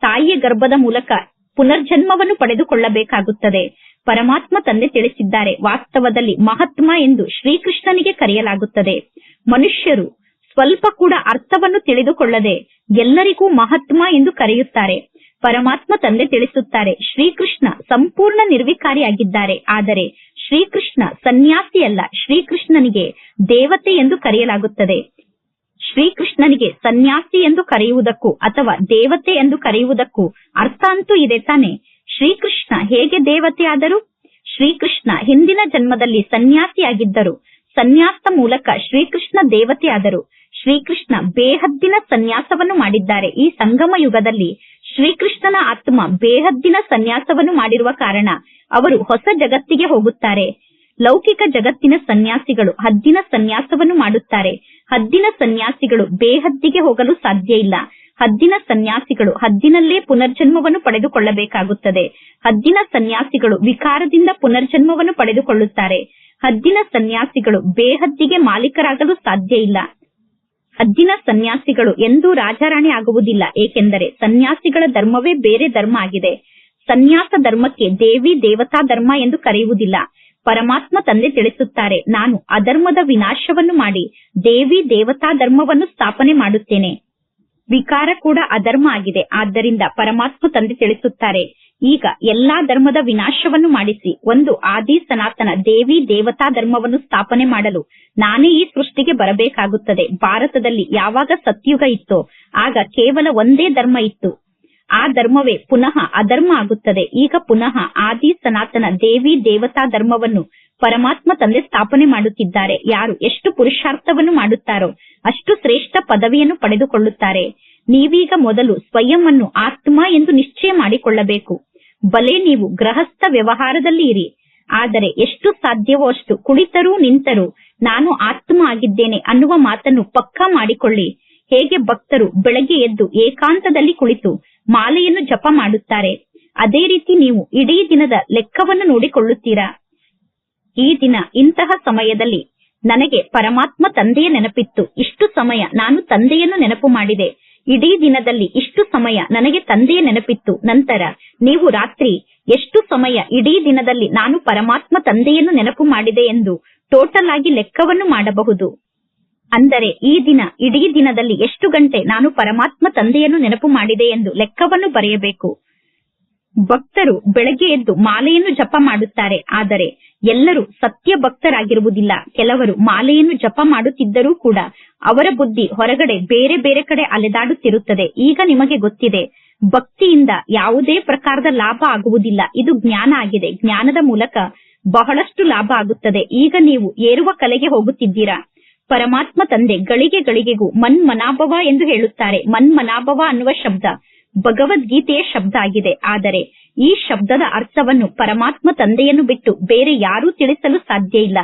ತಾಯಿಯ ಗರ್ಭದ ಮೂಲಕ ಪುನರ್ಜನ್ಮವನ್ನು ಪಡೆದುಕೊಳ್ಳಬೇಕಾಗುತ್ತದೆ. ಪರಮಾತ್ಮ ತಂದೆ ತಿಳಿಸಿದ್ದಾರೆ. ವಾಸ್ತವದಲ್ಲಿ ಮಹಾತ್ಮ ಎಂದು ಶ್ರೀಕೃಷ್ಣನಿಗೆ ಕರೆಯಲಾಗುತ್ತದೆ. ಮನುಷ್ಯರು ಸ್ವಲ್ಪ ಕೂಡ ಅರ್ಥವನ್ನು ತಿಳಿದುಕೊಳ್ಳದೆ ಎಲ್ಲರಿಗೂ ಮಹಾತ್ಮ ಎಂದು ಕರೆಯುತ್ತಾರೆ. ಪರಮಾತ್ಮ ತಂದೆ ತಿಳಿಸುತ್ತಾರೆ, ಶ್ರೀಕೃಷ್ಣ ಸಂಪೂರ್ಣ ನಿರ್ವಿಕಾರಿಯಾಗಿದ್ದಾರೆ. ಆದರೆ ಶ್ರೀಕೃಷ್ಣ ಸನ್ಯಾಸಿಯಲ್ಲ ಶ್ರೀಕೃಷ್ಣನಿಗೆ ದೇವತೆ ಎಂದು ಕರೆಯಲಾಗುತ್ತದೆ. ಶ್ರೀಕೃಷ್ಣನಿಗೆ ಸನ್ಯಾಸಿ ಎಂದು ಕರೆಯುವುದಕ್ಕೂ ಅಥವಾ ದೇವತೆ ಎಂದು ಕರೆಯುವುದಕ್ಕೂ ಅರ್ಥ ಅಂತೂ ಇದೆ ತಾನೆ? ಶ್ರೀಕೃಷ್ಣ ಹೇಗೆ ದೇವತೆ ಆದರು ಶ್ರೀಕೃಷ್ಣ ಹಿಂದಿನ ಜನ್ಮದಲ್ಲಿ ಸನ್ಯಾಸಿಯಾಗಿದ್ದರು. ಸನ್ಯಾಸ ಮೂಲಕ ಶ್ರೀಕೃಷ್ಣ ದೇವತೆ ಆದರು ಶ್ರೀಕೃಷ್ಣ ಬೇಹದ್ದಿನ ಸನ್ಯಾಸವನ್ನು ಮಾಡಿದ್ದಾರೆ. ಈ ಸಂಗಮ ಯುಗದಲ್ಲಿ ಶ್ರೀಕೃಷ್ಣನ ಆತ್ಮ ಬೇಹದ್ದಿನ ಸನ್ಯಾಸವನ್ನು ಮಾಡಿರುವ ಕಾರಣ ಅವರು ಹೊಸ ಜಗತ್ತಿಗೆ ಹೋಗುತ್ತಾರೆ. ಲೌಕಿಕ ಜಗತ್ತಿನ ಸನ್ಯಾಸಿಗಳು ಹದ್ದಿನ ಸನ್ಯಾಸವನ್ನು ಮಾಡುತ್ತಾರೆ. ಹದ್ದಿನ ಸನ್ಯಾಸಿಗಳು ಬೇಹದ್ದಿಗೆ ಹೋಗಲು ಸಾಧ್ಯ ಇಲ್ಲ. ಹದ್ದಿನ ಸನ್ಯಾಸಿಗಳು, ಹದ್ದಿನಲ್ಲೇ ಪುನರ್ಜನ್ಮವನ್ನು ಪಡೆದುಕೊಳ್ಳಬೇಕಾಗುತ್ತದೆ. ಹದ್ದಿನ ಸನ್ಯಾಸಿಗಳು ವಿಕಾರದಿಂದ ಪುನರ್ಜನ್ಮವನ್ನು ಪಡೆದುಕೊಳ್ಳುತ್ತಾರೆ. ಹದ್ದಿನ ಸನ್ಯಾಸಿಗಳು ಬೇಹದ್ದಿಗೆ ಮಾಲೀಕರಾಗಲು ಸಾಧ್ಯ ಇಲ್ಲ. ಹದ್ದಿನ ಸನ್ಯಾಸಿಗಳು ಎಂದೂ ರಾಜಾರಾಣಿ ಆಗುವುದಿಲ್ಲ, ಏಕೆಂದರೆ ಸನ್ಯಾಸಿಗಳ ಧರ್ಮವೇ ಬೇರೆ ಧರ್ಮ ಆಗಿದೆ. ಸನ್ಯಾಸ ಧರ್ಮಕ್ಕೆ ದೇವಿ ದೇವತಾ ಧರ್ಮ ಎಂದು ಕರೆಯುವುದಿಲ್ಲ. ಪರಮಾತ್ಮ ತಂದೆ ತಿಳಿಸುತ್ತಾರೆ, ನಾನು ಅಧರ್ಮದ ವಿನಾಶವನ್ನು ಮಾಡಿ ದೇವಿ ದೇವತಾ ಧರ್ಮವನ್ನು ಸ್ಥಾಪನೆ ಮಾಡುತ್ತೇನೆ. ವಿಕಾರ ಕೂಡ ಅಧರ್ಮ ಆಗಿದೆ. ಆದ್ದರಿಂದ ಪರಮಾತ್ಮ ತಂದೆ ತಿಳಿಸುತ್ತಾರೆ, ಈಗ ಎಲ್ಲಾ ಧರ್ಮದ ವಿನಾಶವನ್ನು ಮಾಡಿಸಿ, ಒಂದು ಆದಿ ಸನಾತನ ದೇವಿ ದೇವತಾ ಧರ್ಮವನ್ನು ಸ್ಥಾಪನೆ ಮಾಡಲು ನಾನೇ ಈ ಸೃಷ್ಟಿಗೆ ಬರಬೇಕಾಗುತ್ತದೆ. ಭಾರತದಲ್ಲಿ ಯಾವಾಗ ಸತ್ಯುಗ ಇತ್ತೋ, ಆಗ ಕೇವಲ ಒಂದೇ ಧರ್ಮ ಇತ್ತು. ಆ ಧರ್ಮವೇ ಪುನಃ ಅಧರ್ಮ ಆಗುತ್ತದೆ. ಈಗ ಪುನಃ ಆದಿ ಸನಾತನ ದೇವಿ ದೇವತಾ ಧರ್ಮವನ್ನು ಪರಮಾತ್ಮ ತಂದೆ ಸ್ಥಾಪನೆ ಮಾಡುತ್ತಿದ್ದಾರೆ. ಯಾರು ಎಷ್ಟು ಪುರುಷಾರ್ಥವನ್ನು ಮಾಡುತ್ತಾರೋ ಅಷ್ಟು ಶ್ರೇಷ್ಠ ಪದವಿಯನ್ನು ಪಡೆದುಕೊಳ್ಳುತ್ತಾರೆ. ನೀವೀಗ ಮೊದಲು ಸ್ವಯಂ ಅನ್ನು ಆತ್ಮ ಎಂದು ನಿಶ್ಚಯ ಮಾಡಿಕೊಳ್ಳಬೇಕು. ಬಲೆ ನೀವು ಗೃಹಸ್ಥ ವ್ಯವಹಾರದಲ್ಲಿ ಇರಿ. ಆದರೆ ಎಷ್ಟು ಸಾಧ್ಯವೋ ಅಷ್ಟು ಕುಳಿತರೂ ನಿಂತರೂ ನಾನು ಆತ್ಮ ಆಗಿದ್ದೇನೆ ಅನ್ನುವ ಮಾತನ್ನು ಪಕ್ಕಾ ಮಾಡಿಕೊಳ್ಳಿ. ಹೇಗೆ ಭಕ್ತರು ಬೆಳಗ್ಗೆ ಎದ್ದು ಏಕಾಂತದಲ್ಲಿ ಕುಳಿತು ಮಾಲೆಯನ್ನು ಜಪ ಮಾಡುತ್ತಾರೆ. ಅದೇ ರೀತಿ ನೀವು ಇಡೀ ದಿನದ ಲೆಕ್ಕವನ್ನು ನೋಡಿಕೊಳ್ಳುತ್ತೀರಾ? ಈ ದಿನ ಇಂತಹ ಸಮಯದಲ್ಲಿ ನನಗೆ ಪರಮಾತ್ಮ ತಂದೆಯ ನೆನಪಿತ್ತು. ಇಷ್ಟು ಸಮಯ ನಾನು ತಂದೆಯನ್ನು ನೆನಪು ಮಾಡಿದೆ. ಇಡೀ ದಿನದಲ್ಲಿ ಇಷ್ಟು ಸಮಯ ನನಗೆ ತಂದೆಯ ನೆನಪಿತ್ತು. ನಂತರ ನೀವು ರಾತ್ರಿ ಎಷ್ಟು ಸಮಯ ಇಡೀ ದಿನದಲ್ಲಿ ನಾನು ಪರಮಾತ್ಮ ತಂದೆಯನ್ನು ನೆನಪು ಮಾಡಿದೆ ಎಂದು ಟೋಟಲ್ ಆಗಿ ಲೆಕ್ಕವನ್ನು ಮಾಡಬಹುದು. ಅಂದರೆ ಈ ದಿನ, ಇಡೀ ದಿನದಲ್ಲಿ ಎಷ್ಟು ಗಂಟೆ ನಾನು ಪರಮಾತ್ಮ ತಂದೆಯನ್ನು ನೆನಪು ಮಾಡಿದೆ ಎಂದು ಲೆಕ್ಕವನ್ನು ಬರೆಯಬೇಕು. ಭಕ್ತರು ಬೆಳಗ್ಗೆ ಎದ್ದು ಮಾಲೆಯನ್ನು ಜಪ ಮಾಡುತ್ತಾರೆ. ಆದರೆ ಎಲ್ಲರೂ ಸತ್ಯ ಭಕ್ತರಾಗಿರುವುದಿಲ್ಲ. ಕೆಲವರು ಮಾಲೆಯನ್ನು ಜಪ ಮಾಡುತ್ತಿದ್ದರೂ ಕೂಡ ಅವರ ಬುದ್ಧಿ ಹೊರಗಡೆ ಬೇರೆ ಬೇರೆ ಕಡೆ ಅಲೆದಾಡುತ್ತಿರುತ್ತದೆ. ಈಗ ನಿಮಗೆ ಗೊತ್ತಿದೆ, ಭಕ್ತಿಯಿಂದ ಯಾವುದೇ ಪ್ರಕಾರದ ಲಾಭ ಆಗುವುದಿಲ್ಲ. ಇದು ಜ್ಞಾನ ಆಗಿದೆ. ಜ್ಞಾನದ ಮೂಲಕ ಬಹಳಷ್ಟು ಲಾಭ ಆಗುತ್ತದೆ. ಈಗ ನೀವು ಏರುವ ಕಲೆಗೆ ಹೋಗುತ್ತಿದ್ದೀರಾ? ಪರಮಾತ್ಮ ತಂದೆ ಗಳಿಗೆ ಗಳಿಗೆಗೂ ಮನ್ಮನಾಭವ ಎಂದು ಹೇಳುತ್ತಾರೆ. ಮನ್ ಮನಾಭವ ಅನ್ನುವ ಶಬ್ದ ಭಗವದ್ಗೀತೆಯ ಶಬ್ದ ಆಗಿದೆ. ಆದರೆ ಈ ಶಬ್ದದ ಅರ್ಥವನ್ನು ಪರಮಾತ್ಮ ತಂದೆಯನ್ನು ಬಿಟ್ಟು ಬೇರೆ ಯಾರೂ ತಿಳಿಸಲು ಸಾಧ್ಯ ಇಲ್ಲ.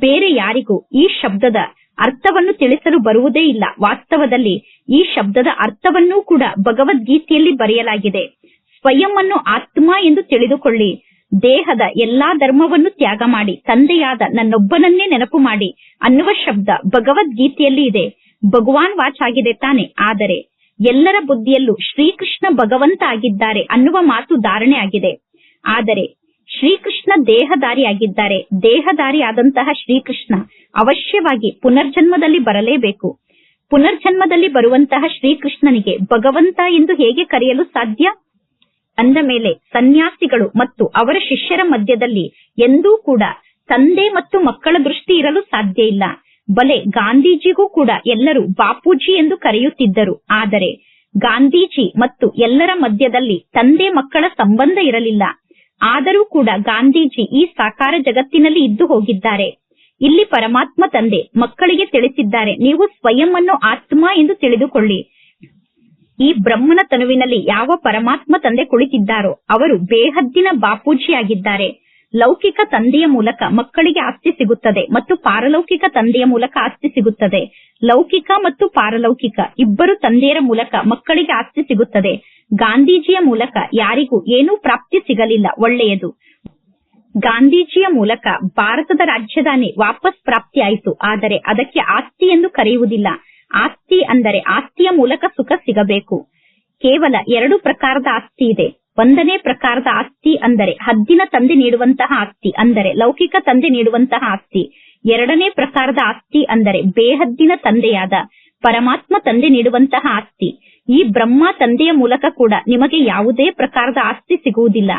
ಬೇರೆ ಯಾರಿಗೂ ಈ ಶಬ್ದದ ಅರ್ಥವನ್ನು ತಿಳಿಸಲು ಬರುವುದೇ ಇಲ್ಲ. ವಾಸ್ತವದಲ್ಲಿ ಈ ಶಬ್ದದ ಅರ್ಥವನ್ನೂ ಕೂಡ ಭಗವದ್ಗೀತೆಯಲ್ಲಿ ಬರೆಯಲಾಗಿದೆ. ಸ್ವಯಂ ಅನ್ನು ಆತ್ಮ ಎಂದು ತಿಳಿದುಕೊಳ್ಳಿ. ದೇಹದ ಎಲ್ಲಾ ಧರ್ಮವನ್ನು ತ್ಯಾಗ ಮಾಡಿ, ತಂದೆಯಾದ ನನ್ನೊಬ್ಬನನ್ನೇ ನೆನಪು ಮಾಡಿ ಅನ್ನುವ ಶಬ್ದ ಭಗವದ್ಗೀತೆಯಲ್ಲಿ ಇದೆ. ಭಗವಾನ್ ವಾಚ್ ಆಗಿದೆ ತಾನೆ. ಆದರೆ ಎಲ್ಲರ ಬುದ್ಧಿಯಲ್ಲೂ ಶ್ರೀಕೃಷ್ಣ ಭಗವಂತ ಆಗಿದ್ದಾರೆ ಅನ್ನುವ ಮಾತು ಧಾರಣೆ ಆಗಿದೆ. ಆದರೆ ಶ್ರೀಕೃಷ್ಣ ದೇಹದಾರಿ ಆಗಿದ್ದಾರೆ ದೇಹದಾರಿ ಆದಂತಹ ಶ್ರೀಕೃಷ್ಣ ಅವಶ್ಯವಾಗಿ ಪುನರ್ಜನ್ಮದಲ್ಲಿ ಬರಲೇಬೇಕು. ಪುನರ್ಜನ್ಮದಲ್ಲಿ ಬರುವಂತಹ ಶ್ರೀಕೃಷ್ಣನಿಗೆ ಭಗವಂತ ಎಂದು ಹೇಗೆ ಕರೆಯಲು ಸಾಧ್ಯ? ಅಂದ ಮೇಲೆ ಸನ್ಯಾಸಿಗಳು ಮತ್ತು ಅವರ ಶಿಷ್ಯರ ಮಧ್ಯದಲ್ಲಿ ಎಂದೂ ಕೂಡ ತಂದೆ ಮತ್ತು ಮಕ್ಕಳ ದೃಷ್ಟಿ ಇರಲು ಸಾಧ್ಯ ಇಲ್ಲ. ಬಲೆ ಗಾಂಧೀಜಿಗೂ ಕೂಡ ಎಲ್ಲರೂ ಬಾಪೂಜಿ ಎಂದು ಕರೆಯುತ್ತಿದ್ದರು. ಆದರೆ ಗಾಂಧೀಜಿ ಮತ್ತು ಎಲ್ಲರ ಮಧ್ಯದಲ್ಲಿ ತಂದೆ ಮಕ್ಕಳ ಸಂಬಂಧ ಇರಲಿಲ್ಲ. ಆದರೂ ಕೂಡ ಗಾಂಧೀಜಿ ಈ ಸಾಕಾರ ಜಗತ್ತಿನಲ್ಲಿ ಇದ್ದು ಹೋಗಿದ್ದಾರೆ. ಇಲ್ಲಿ ಪರಮಾತ್ಮ ತಂದೆ ಮಕ್ಕಳಿಗೆ ತಿಳಿಸಿದ್ದಾರೆ, ನೀವು ಸ್ವಯಂ ಅನ್ನು ಆತ್ಮ ಎಂದು ತಿಳಿದುಕೊಳ್ಳಿ. ಈ ಬ್ರಹ್ಮನ ತನುವಿನಲ್ಲಿ ಯಾವ ಪರಮಾತ್ಮ ತಂದೆ ಕುಳಿತಿದ್ದಾರೋ, ಅವರು ಬೇಹದ್ದಿನ ಬಾಪೂಜಿ ಆಗಿದ್ದಾರೆ ಲೌಕಿಕ ತಂದೆಯ ಮೂಲಕ ಮಕ್ಕಳಿಗೆ ಆಸ್ತಿ ಸಿಗುತ್ತದೆ ಮತ್ತು ಪಾರಲೌಕಿಕ ತಂದೆಯ ಮೂಲಕ ಆಸ್ತಿ ಸಿಗುತ್ತದೆ. ಲೌಕಿಕ ಮತ್ತು ಪಾರಲೌಕಿಕ ಇಬ್ಬರು ತಂದೆಯರ ಮೂಲಕ ಮಕ್ಕಳಿಗೆ ಆಸ್ತಿ ಸಿಗುತ್ತದೆ. ಗಾಂಧೀಜಿಯ ಮೂಲಕ ಯಾರಿಗೂ ಏನೂ ಪ್ರಾಪ್ತಿ ಸಿಗಲಿಲ್ಲ, ಒಳ್ಳೆಯದು. ಗಾಂಧೀಜಿಯ ಮೂಲಕ ಭಾರತದ ರಾಜಧಾನಿ ವಾಪಸ್ ಪ್ರಾಪ್ತಿಯಾಯಿತು, ಆದರೆ ಅದಕ್ಕೆ ಆಸ್ತಿ ಎಂದು ಕರೆಯುವುದಿಲ್ಲ. ಆಸ್ತಿ ಅಂದರೆ ಆಸ್ತಿಯ ಮೂಲಕ ಸುಖ ಸಿಗಬೇಕು. ಕೇವಲ ಎರಡು ಪ್ರಕಾರದ ಆಸ್ತಿ ಇದೆ. ಒಂದನೇ ಪ್ರಕಾರದ ಆಸ್ತಿ ಅಂದರೆ ಹದ್ದಿನ ತಂದೆ ನೀಡುವಂತಹ ಆಸ್ತಿ ಅಂದರೆ ಲೌಕಿಕ ತಂದೆ ನೀಡುವಂತಹ ಆಸ್ತಿ. ಎರಡನೇ ಪ್ರಕಾರದ ಆಸ್ತಿ ಅಂದರೆ ಬೇಹದ್ದಿನ ತಂದೆಯಾದ ಪರಮಾತ್ಮ ತಂದೆ ನೀಡುವಂತಹ ಆಸ್ತಿ. ಈ ಬ್ರಹ್ಮ ತಂದೆಯ ಮೂಲಕ ಕೂಡ ನಿಮಗೆ ಯಾವುದೇ ಪ್ರಕಾರದ ಆಸ್ತಿ ಸಿಗುವುದಿಲ್ಲ.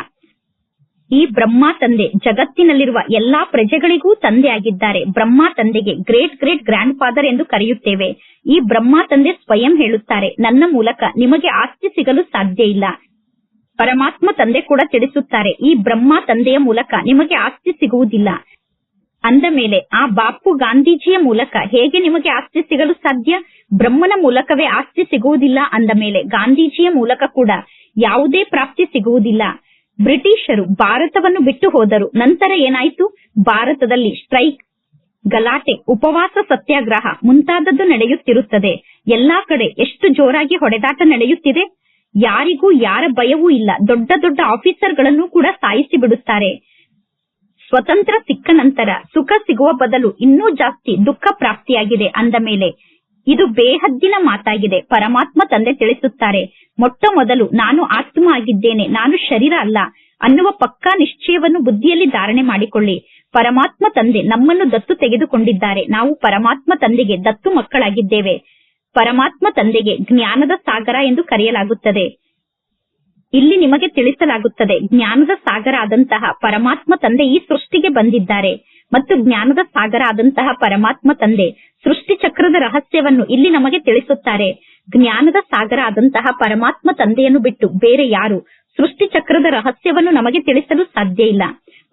ಈ ಬ್ರಹ್ಮ ತಂದೆ ಜಗತ್ತಿನಲ್ಲಿರುವ ಎಲ್ಲಾ ಪ್ರಜೆಗಳಿಗೂ ತಂದೆ ಆಗಿದ್ದಾರೆ. ಬ್ರಹ್ಮ ತಂದೆಗೆ ಗ್ರೇಟ್ ಗ್ರೇಟ್ ಗ್ರ್ಯಾಂಡ್ ಫಾದರ್ ಎಂದು ಕರೆಯುತ್ತೇವೆ. ಈ ಬ್ರಹ್ಮ ತಂದೆ ಸ್ವಯಂ ಹೇಳುತ್ತಾರೆ, ನನ್ನ ಮೂಲಕ ನಿಮಗೆ ಆಸ್ತಿ ಸಿಗಲು ಸಾಧ್ಯ ಇಲ್ಲ. ಪರಮಾತ್ಮ ತಂದೆ ಕೂಡ ತಿಳಿಸುತ್ತಾರೆ, ಈ ಬ್ರಹ್ಮ ತಂದೆಯ ಮೂಲಕ ನಿಮಗೆ ಆಸ್ತಿ ಸಿಗುವುದಿಲ್ಲ. ಅಂದ ಮೇಲೆ ಆ ಬಾಪು ಗಾಂಧೀಜಿಯ ಮೂಲಕ ಹೇಗೆ ನಿಮಗೆ ಆಸ್ತಿ ಸಿಗಲು ಸಾಧ್ಯ? ಬ್ರಹ್ಮನ ಮೂಲಕವೇ ಆಸ್ತಿ ಸಿಗುವುದಿಲ್ಲ ಅಂದ ಮೇಲೆ ಗಾಂಧೀಜಿಯ ಮೂಲಕ ಕೂಡ ಯಾವುದೇ ಪ್ರಾಪ್ತಿ ಸಿಗುವುದಿಲ್ಲ. ಬ್ರಿಟಿಷರು ಭಾರತವನ್ನು ಬಿಟ್ಟು ಹೋದರು, ನಂತರ ಏನಾಯಿತು? ಭಾರತದಲ್ಲಿ ಸ್ಟ್ರೈಕ್, ಗಲಾಟೆ, ಉಪವಾಸ, ಸತ್ಯಾಗ್ರಹ ಮುಂತಾದದ್ದು ನಡೆಯುತ್ತಿರುತ್ತದೆ. ಎಲ್ಲಾ ಕಡೆ ಎಷ್ಟು ಜೋರಾಗಿ ಹೊಡೆದಾಟ ನಡೆಯುತ್ತಿದೆ? ಯಾರಿಗೂ ಯಾರ ಭಯವೂ ಇಲ್ಲ. ದೊಡ್ಡ ದೊಡ್ಡ ಆಫೀಸರ್ಗಳನ್ನು ಕೂಡ ಸಾಯಿಸಿ ಬಿಡುತ್ತಾರೆ. ಸ್ವತಂತ್ರ ಸಿಕ್ಕ ನಂತರ ಸುಖ ಸಿಗುವ ಬದಲು ಇನ್ನೂ ಜಾಸ್ತಿ ದುಃಖ ಪ್ರಾಪ್ತಿಯಾಗಿದೆ ಅಂದ ಮೇಲೆ, ಇದು ಬೇಹದ್ದಿನ ಮಾತಾಗಿದೆ, ಪರಮಾತ್ಮ ತಂದೆ ತಿಳಿಸುತ್ತಾರೆ. ಮೊಟ್ಟ ಮೊದಲು ನಾನು ಆತ್ಮ ಆಗಿದ್ದೇನೆ, ನಾನು ಶರೀರ ಅಲ್ಲ. ಅನ್ನುವ ಪಕ್ಕಾ ನಿಶ್ಚಯವನ್ನು ಬುದ್ಧಿಯಲ್ಲಿ ಧಾರಣೆ ಮಾಡಿಕೊಳ್ಳಿ. ಪರಮಾತ್ಮ ತಂದೆ ನಮ್ಮನ್ನು ದತ್ತು ತೆಗೆದುಕೊಂಡಿದ್ದಾರೆ. ನಾವು ಪರಮಾತ್ಮ ತಂದೆಗೆ ದತ್ತು ಮಕ್ಕಳಾಗಿದ್ದೇವೆ. ಪರಮಾತ್ಮ ತಂದೆಗೆ ಜ್ಞಾನದ ಸಾಗರ ಎಂದು ಕರೆಯಲಾಗುತ್ತದೆ. ಇಲ್ಲಿ ನಿಮಗೆ ತಿಳಿಸಲಾಗುತ್ತದೆ, ಜ್ಞಾನದ ಸಾಗರ ಆದಂತಹ ಪರಮಾತ್ಮ ತಂದೆ ಈ ಸೃಷ್ಟಿಗೆ ಬಂದಿದ್ದಾರೆ. ಮತ್ತು ಜ್ಞಾನದ ಸಾಗರ ಆದಂತಹ ಪರಮಾತ್ಮ ತಂದೆ ಸೃಷ್ಟಿ ಚಕ್ರದ ರಹಸ್ಯವನ್ನು ಇಲ್ಲಿ ನಮಗೆ ತಿಳಿಸುತ್ತಾರೆ. ಜ್ಞಾನದ ಸಾಗರ ಆದಂತಹ ಪರಮಾತ್ಮ ತಂದೆಯನ್ನು ಬಿಟ್ಟು ಬೇರೆ ಯಾರು ಸೃಷ್ಟಿ ಚಕ್ರದ ರಹಸ್ಯವನ್ನು ನಮಗೆ ತಿಳಿಸಲು ಸಾಧ್ಯ ಇಲ್ಲ.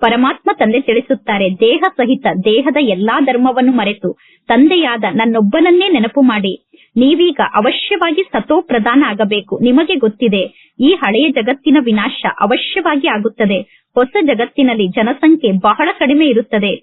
ಪರಮಾತ್ಮ ತಂದೆ ತಿಳಿಸುತ್ತಾರೆ, ದೇಹ ಸಹಿತ ದೇಹದ ಎಲ್ಲಾ ಧರ್ಮವನ್ನು ಮರೆತು ತಂದೆಯಾದ ನನ್ನೊಬ್ಬನನ್ನೇ ನೆನಪು ಮಾಡಿ. ನೀವೀಗ ಅವಶ್ಯವಾಗಿ ಸತೋ ಪ್ರಧಾನ ಆಗಬೇಕು. ನಿಮಗೆ ಗೊತ್ತಿದೆ, ಈ ಹಳೆಯ ಜಗತ್ತಿನ ವಿನಾಶ ಅವಶ್ಯವಾಗಿ ಆಗುತ್ತದೆ. ಹೊಸ ಜಗತ್ತಿನಲ್ಲಿ ಜನಸಂಖ್ಯೆ ಬಹಳ ಕಡಿಮೆ ಇರುತ್ತದೆ.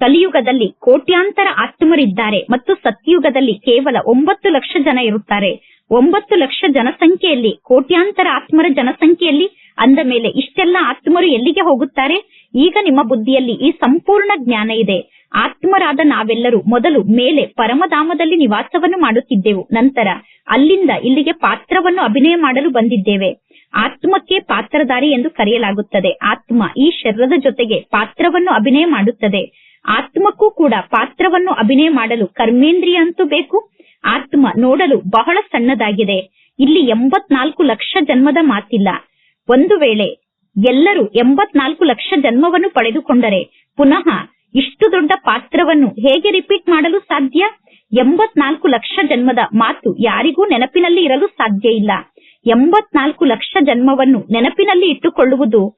ಕಲಿಯುಗದಲ್ಲಿ ಕೋಟ್ಯಾಂತರ ಆತ್ಮರಿದ್ದಾರೆ ಮತ್ತು ಸತ್ಯುಗದಲ್ಲಿ ಕೇವಲ ಒಂಬತ್ತು ಲಕ್ಷ ಜನ ಇರುತ್ತಾರೆ. ಒಂಬತ್ತು ಲಕ್ಷ ಜನಸಂಖ್ಯೆಯಲ್ಲಿ, ಕೋಟ್ಯಾಂತರ ಆತ್ಮರ ಜನಸಂಖ್ಯೆಯಲ್ಲಿ ಅಂದ ಮೇಲೆ ಇಷ್ಟೆಲ್ಲ ಆತ್ಮರು ಎಲ್ಲಿಗೆ ಹೋಗುತ್ತಾರೆ? ಈಗ ನಿಮ್ಮ ಬುದ್ಧಿಯಲ್ಲಿ ಈ ಸಂಪೂರ್ಣ ಜ್ಞಾನ ಇದೆ. ಆತ್ಮರಾದ ನಾವೆಲ್ಲರೂ ಮೊದಲು ಮೇಲೆ ಪರಮಧಾಮದಲ್ಲಿ ನಿವಾಸವನ್ನು ಮಾಡುತ್ತಿದ್ದೆವು. ನಂತರ ಅಲ್ಲಿಂದ ಇಲ್ಲಿಗೆ ಪಾತ್ರವನ್ನು ಅಭಿನಯ ಮಾಡಲು ಬಂದಿದ್ದೇವೆ. ಆತ್ಮಕ್ಕೆ ಪಾತ್ರಧಾರಿ ಎಂದು ಕರೆಯಲಾಗುತ್ತದೆ. ಆತ್ಮ ಈ ಶರೀರದ ಜೊತೆಗೆ ಪಾತ್ರವನ್ನು ಅಭಿನಯ ಮಾಡುತ್ತದೆ. ಆತ್ಮಕ್ಕೂ ಕೂಡ ಪಾತ್ರವನ್ನು ಅಭಿನಯ ಮಾಡಲು ಕರ್ಮೇಂದ್ರಿಯ ಬೇಕು. ಆತ್ಮ ನೋಡಲು ಬಹಳ ಸಣ್ಣದಾಗಿದೆ. ಇಲ್ಲಿ ಎಂಬತ್ನಾಲ್ಕು ಲಕ್ಷ ಜನ್ಮದ ಮಾತಿಲ್ಲ. ಒಂದು ವೇಳೆ ಎಲ್ಲರೂ ಎಂಬತ್ನಾಲ್ಕು ಲಕ್ಷ ಜನ್ಮವನ್ನು ಪಡೆದುಕೊಂಡರೆ ಪುನಃ ಇಷ್ಟು ದೊಡ್ಡ ಪಾತ್ರವನ್ನು ಹೇಗೆ ರಿಪೀಟ್ ಮಾಡಲು ಸಾಧ್ಯ? ಎಂಬತ್ನಾಲ್ಕು ಲಕ್ಷ ಜನ್ಮದ ಮಾತು ಯಾರಿಗೂ ನೆನಪಿನಲ್ಲಿ ಇರಲು ಸಾಧ್ಯ ಇಲ್ಲ. ಎಂಬತ್ನಾಲ್ಕು ಲಕ್ಷ ಜನ್ಮವನ್ನು ನೆನಪಿನಲ್ಲಿ ಇಟ್ಟುಕೊಳ್ಳುವುದು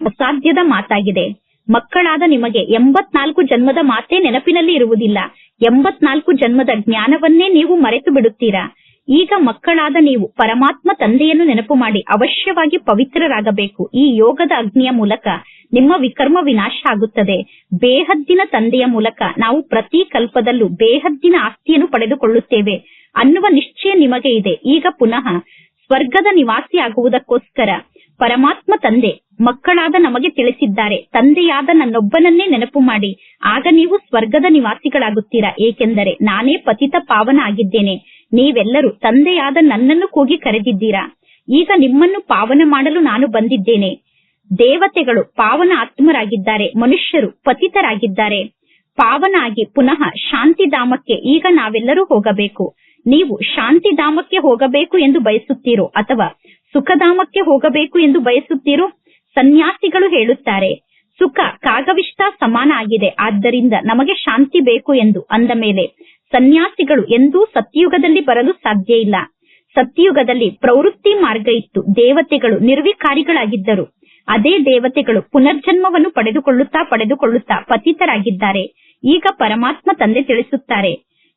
ಅಸಾಧ್ಯದ ಮಾತಾಗಿದೆ. ಮಕ್ಕಳಾದ ನಿಮಗೆ ಎಂಬತ್ನಾಲ್ಕು ಜನ್ಮದ ಮಾತೇ ನೆನಪಿನಲ್ಲಿ ಇರುವುದಿಲ್ಲ. ಎಂಬತ್ನಾಲ್ಕು ಜನ್ಮದ ಜ್ಞಾನವನ್ನೇ ನೀವು ಮರೆತು ಬಿಡುತ್ತೀರಾ? ಈಗ ಮಕ್ಕಳಾದ ನೀವು ಪರಮಾತ್ಮ ತಂದೆಯನ್ನು ನೆನಪು ಮಾಡಿ ಅವಶ್ಯವಾಗಿ ಪವಿತ್ರರಾಗಬೇಕು. ಈ ಯೋಗದ ಅಗ್ನಿಯ ಮೂಲಕ ನಿಮ್ಮ ವಿಕರ್ಮ ವಿನಾಶ ಆಗುತ್ತದೆ. ಬೇಹದ್ದಿನ ತಂದೆಯ ಮೂಲಕ ನಾವು ಪ್ರತಿ ಕಲ್ಪದಲ್ಲೂ ಬೇಹದ್ದಿನ ಆಸ್ತಿಯನ್ನು ಪಡೆದುಕೊಳ್ಳುತ್ತೇವೆ. ಅನ್ನುವ ನಿಶ್ಚಯ ನಿಮಗೆ ಇದೆ. ಈಗ ಪುನಃ ಸ್ವರ್ಗದ ನಿವಾಸಿ ಆಗುವುದಕ್ಕೋಸ್ಕರ ಪರಮಾತ್ಮ ತಂದೆ, ಮಕ್ಕಳಾದ ನಮಗೆ ತಿಳಿಸಿದ್ದಾರೆ. ತಂದೆಯಾದ ನನ್ನೊಬ್ಬನನ್ನೇ ನೆನಪು ಮಾಡಿ. ಆಗ ನೀವು ಸ್ವರ್ಗದ ನಿವಾಸಿಗಳಾಗುತ್ತೀರಾ? ಏಕೆಂದರೆ ನಾನೇ ಪತಿತ ಪಾವನ ಆಗಿದ್ದೇನೆ. ನೀವೆಲ್ಲರೂ ತಂದೆಯಾದ ನನ್ನನ್ನು ಕೂಗಿ ಕರೆದಿದ್ದೀರಾ? ಈಗ ನಿಮ್ಮನ್ನು ಪಾವನ ಮಾಡಲು ನಾನು ಬಂದಿದ್ದೇನೆ. ದೇವತೆಗಳು ಪಾವನ ಆತ್ಮರಾಗಿದ್ದಾರೆ, ಮನುಷ್ಯರು ಪತಿತರಾಗಿದ್ದಾರೆ. ಪಾವನಾಗಿ ಪುನಃ ಶಾಂತಿಧಾಮಕ್ಕೆ ಈಗ ನಾವೆಲ್ಲರೂ ಹೋಗಬೇಕು. ನೀವು ಶಾಂತಿಧಾಮಕ್ಕೆ ಹೋಗಬೇಕು ಎಂದು ಬಯಸುತ್ತೀರೋ ಅಥವಾ ಸುಖಧಾಮಕ್ಕೆ ಹೋಗಬೇಕು ಎಂದು ಬಯಸುತ್ತೀರೋ? ಸನ್ಯಾಸಿಗಳು ಹೇಳುತ್ತಾರೆ, ಸುಖ ಕಾಗವಿಷ್ಟ ಸಮಾನ ಆಗಿದೆ, ಆದ್ದರಿಂದ ನಮಗೆ ಶಾಂತಿ ಬೇಕು ಎಂದು ಅಂದ ಮೇಲೆ ಸನ್ಯಾಸಿಗಳು ಎಂದೂ ಸತ್ಯಯುಗದಲ್ಲಿ ಬರಲು ಸಾಧ್ಯ ಇಲ್ಲ. ಸತ್ಯಯುಗದಲ್ಲಿ ಪ್ರವೃತ್ತಿ ಮಾರ್ಗ ಇತ್ತು. ದೇವತೆಗಳು ನಿರ್ವಿಕಾರಿಗಳಾಗಿದ್ದರು. ಅದೇ ದೇವತೆಗಳು ಪುನರ್ಜನ್ಮವನ್ನು ಪಡೆದುಕೊಳ್ಳುತ್ತಾ ಪಡೆದುಕೊಳ್ಳುತ್ತಾ ಪತಿತರಾಗಿದ್ದಾರೆ. ಈಗ ಪರಮಾತ್ಮ ತಂದೆ ತಿಳಿಸುತ್ತಾರೆ.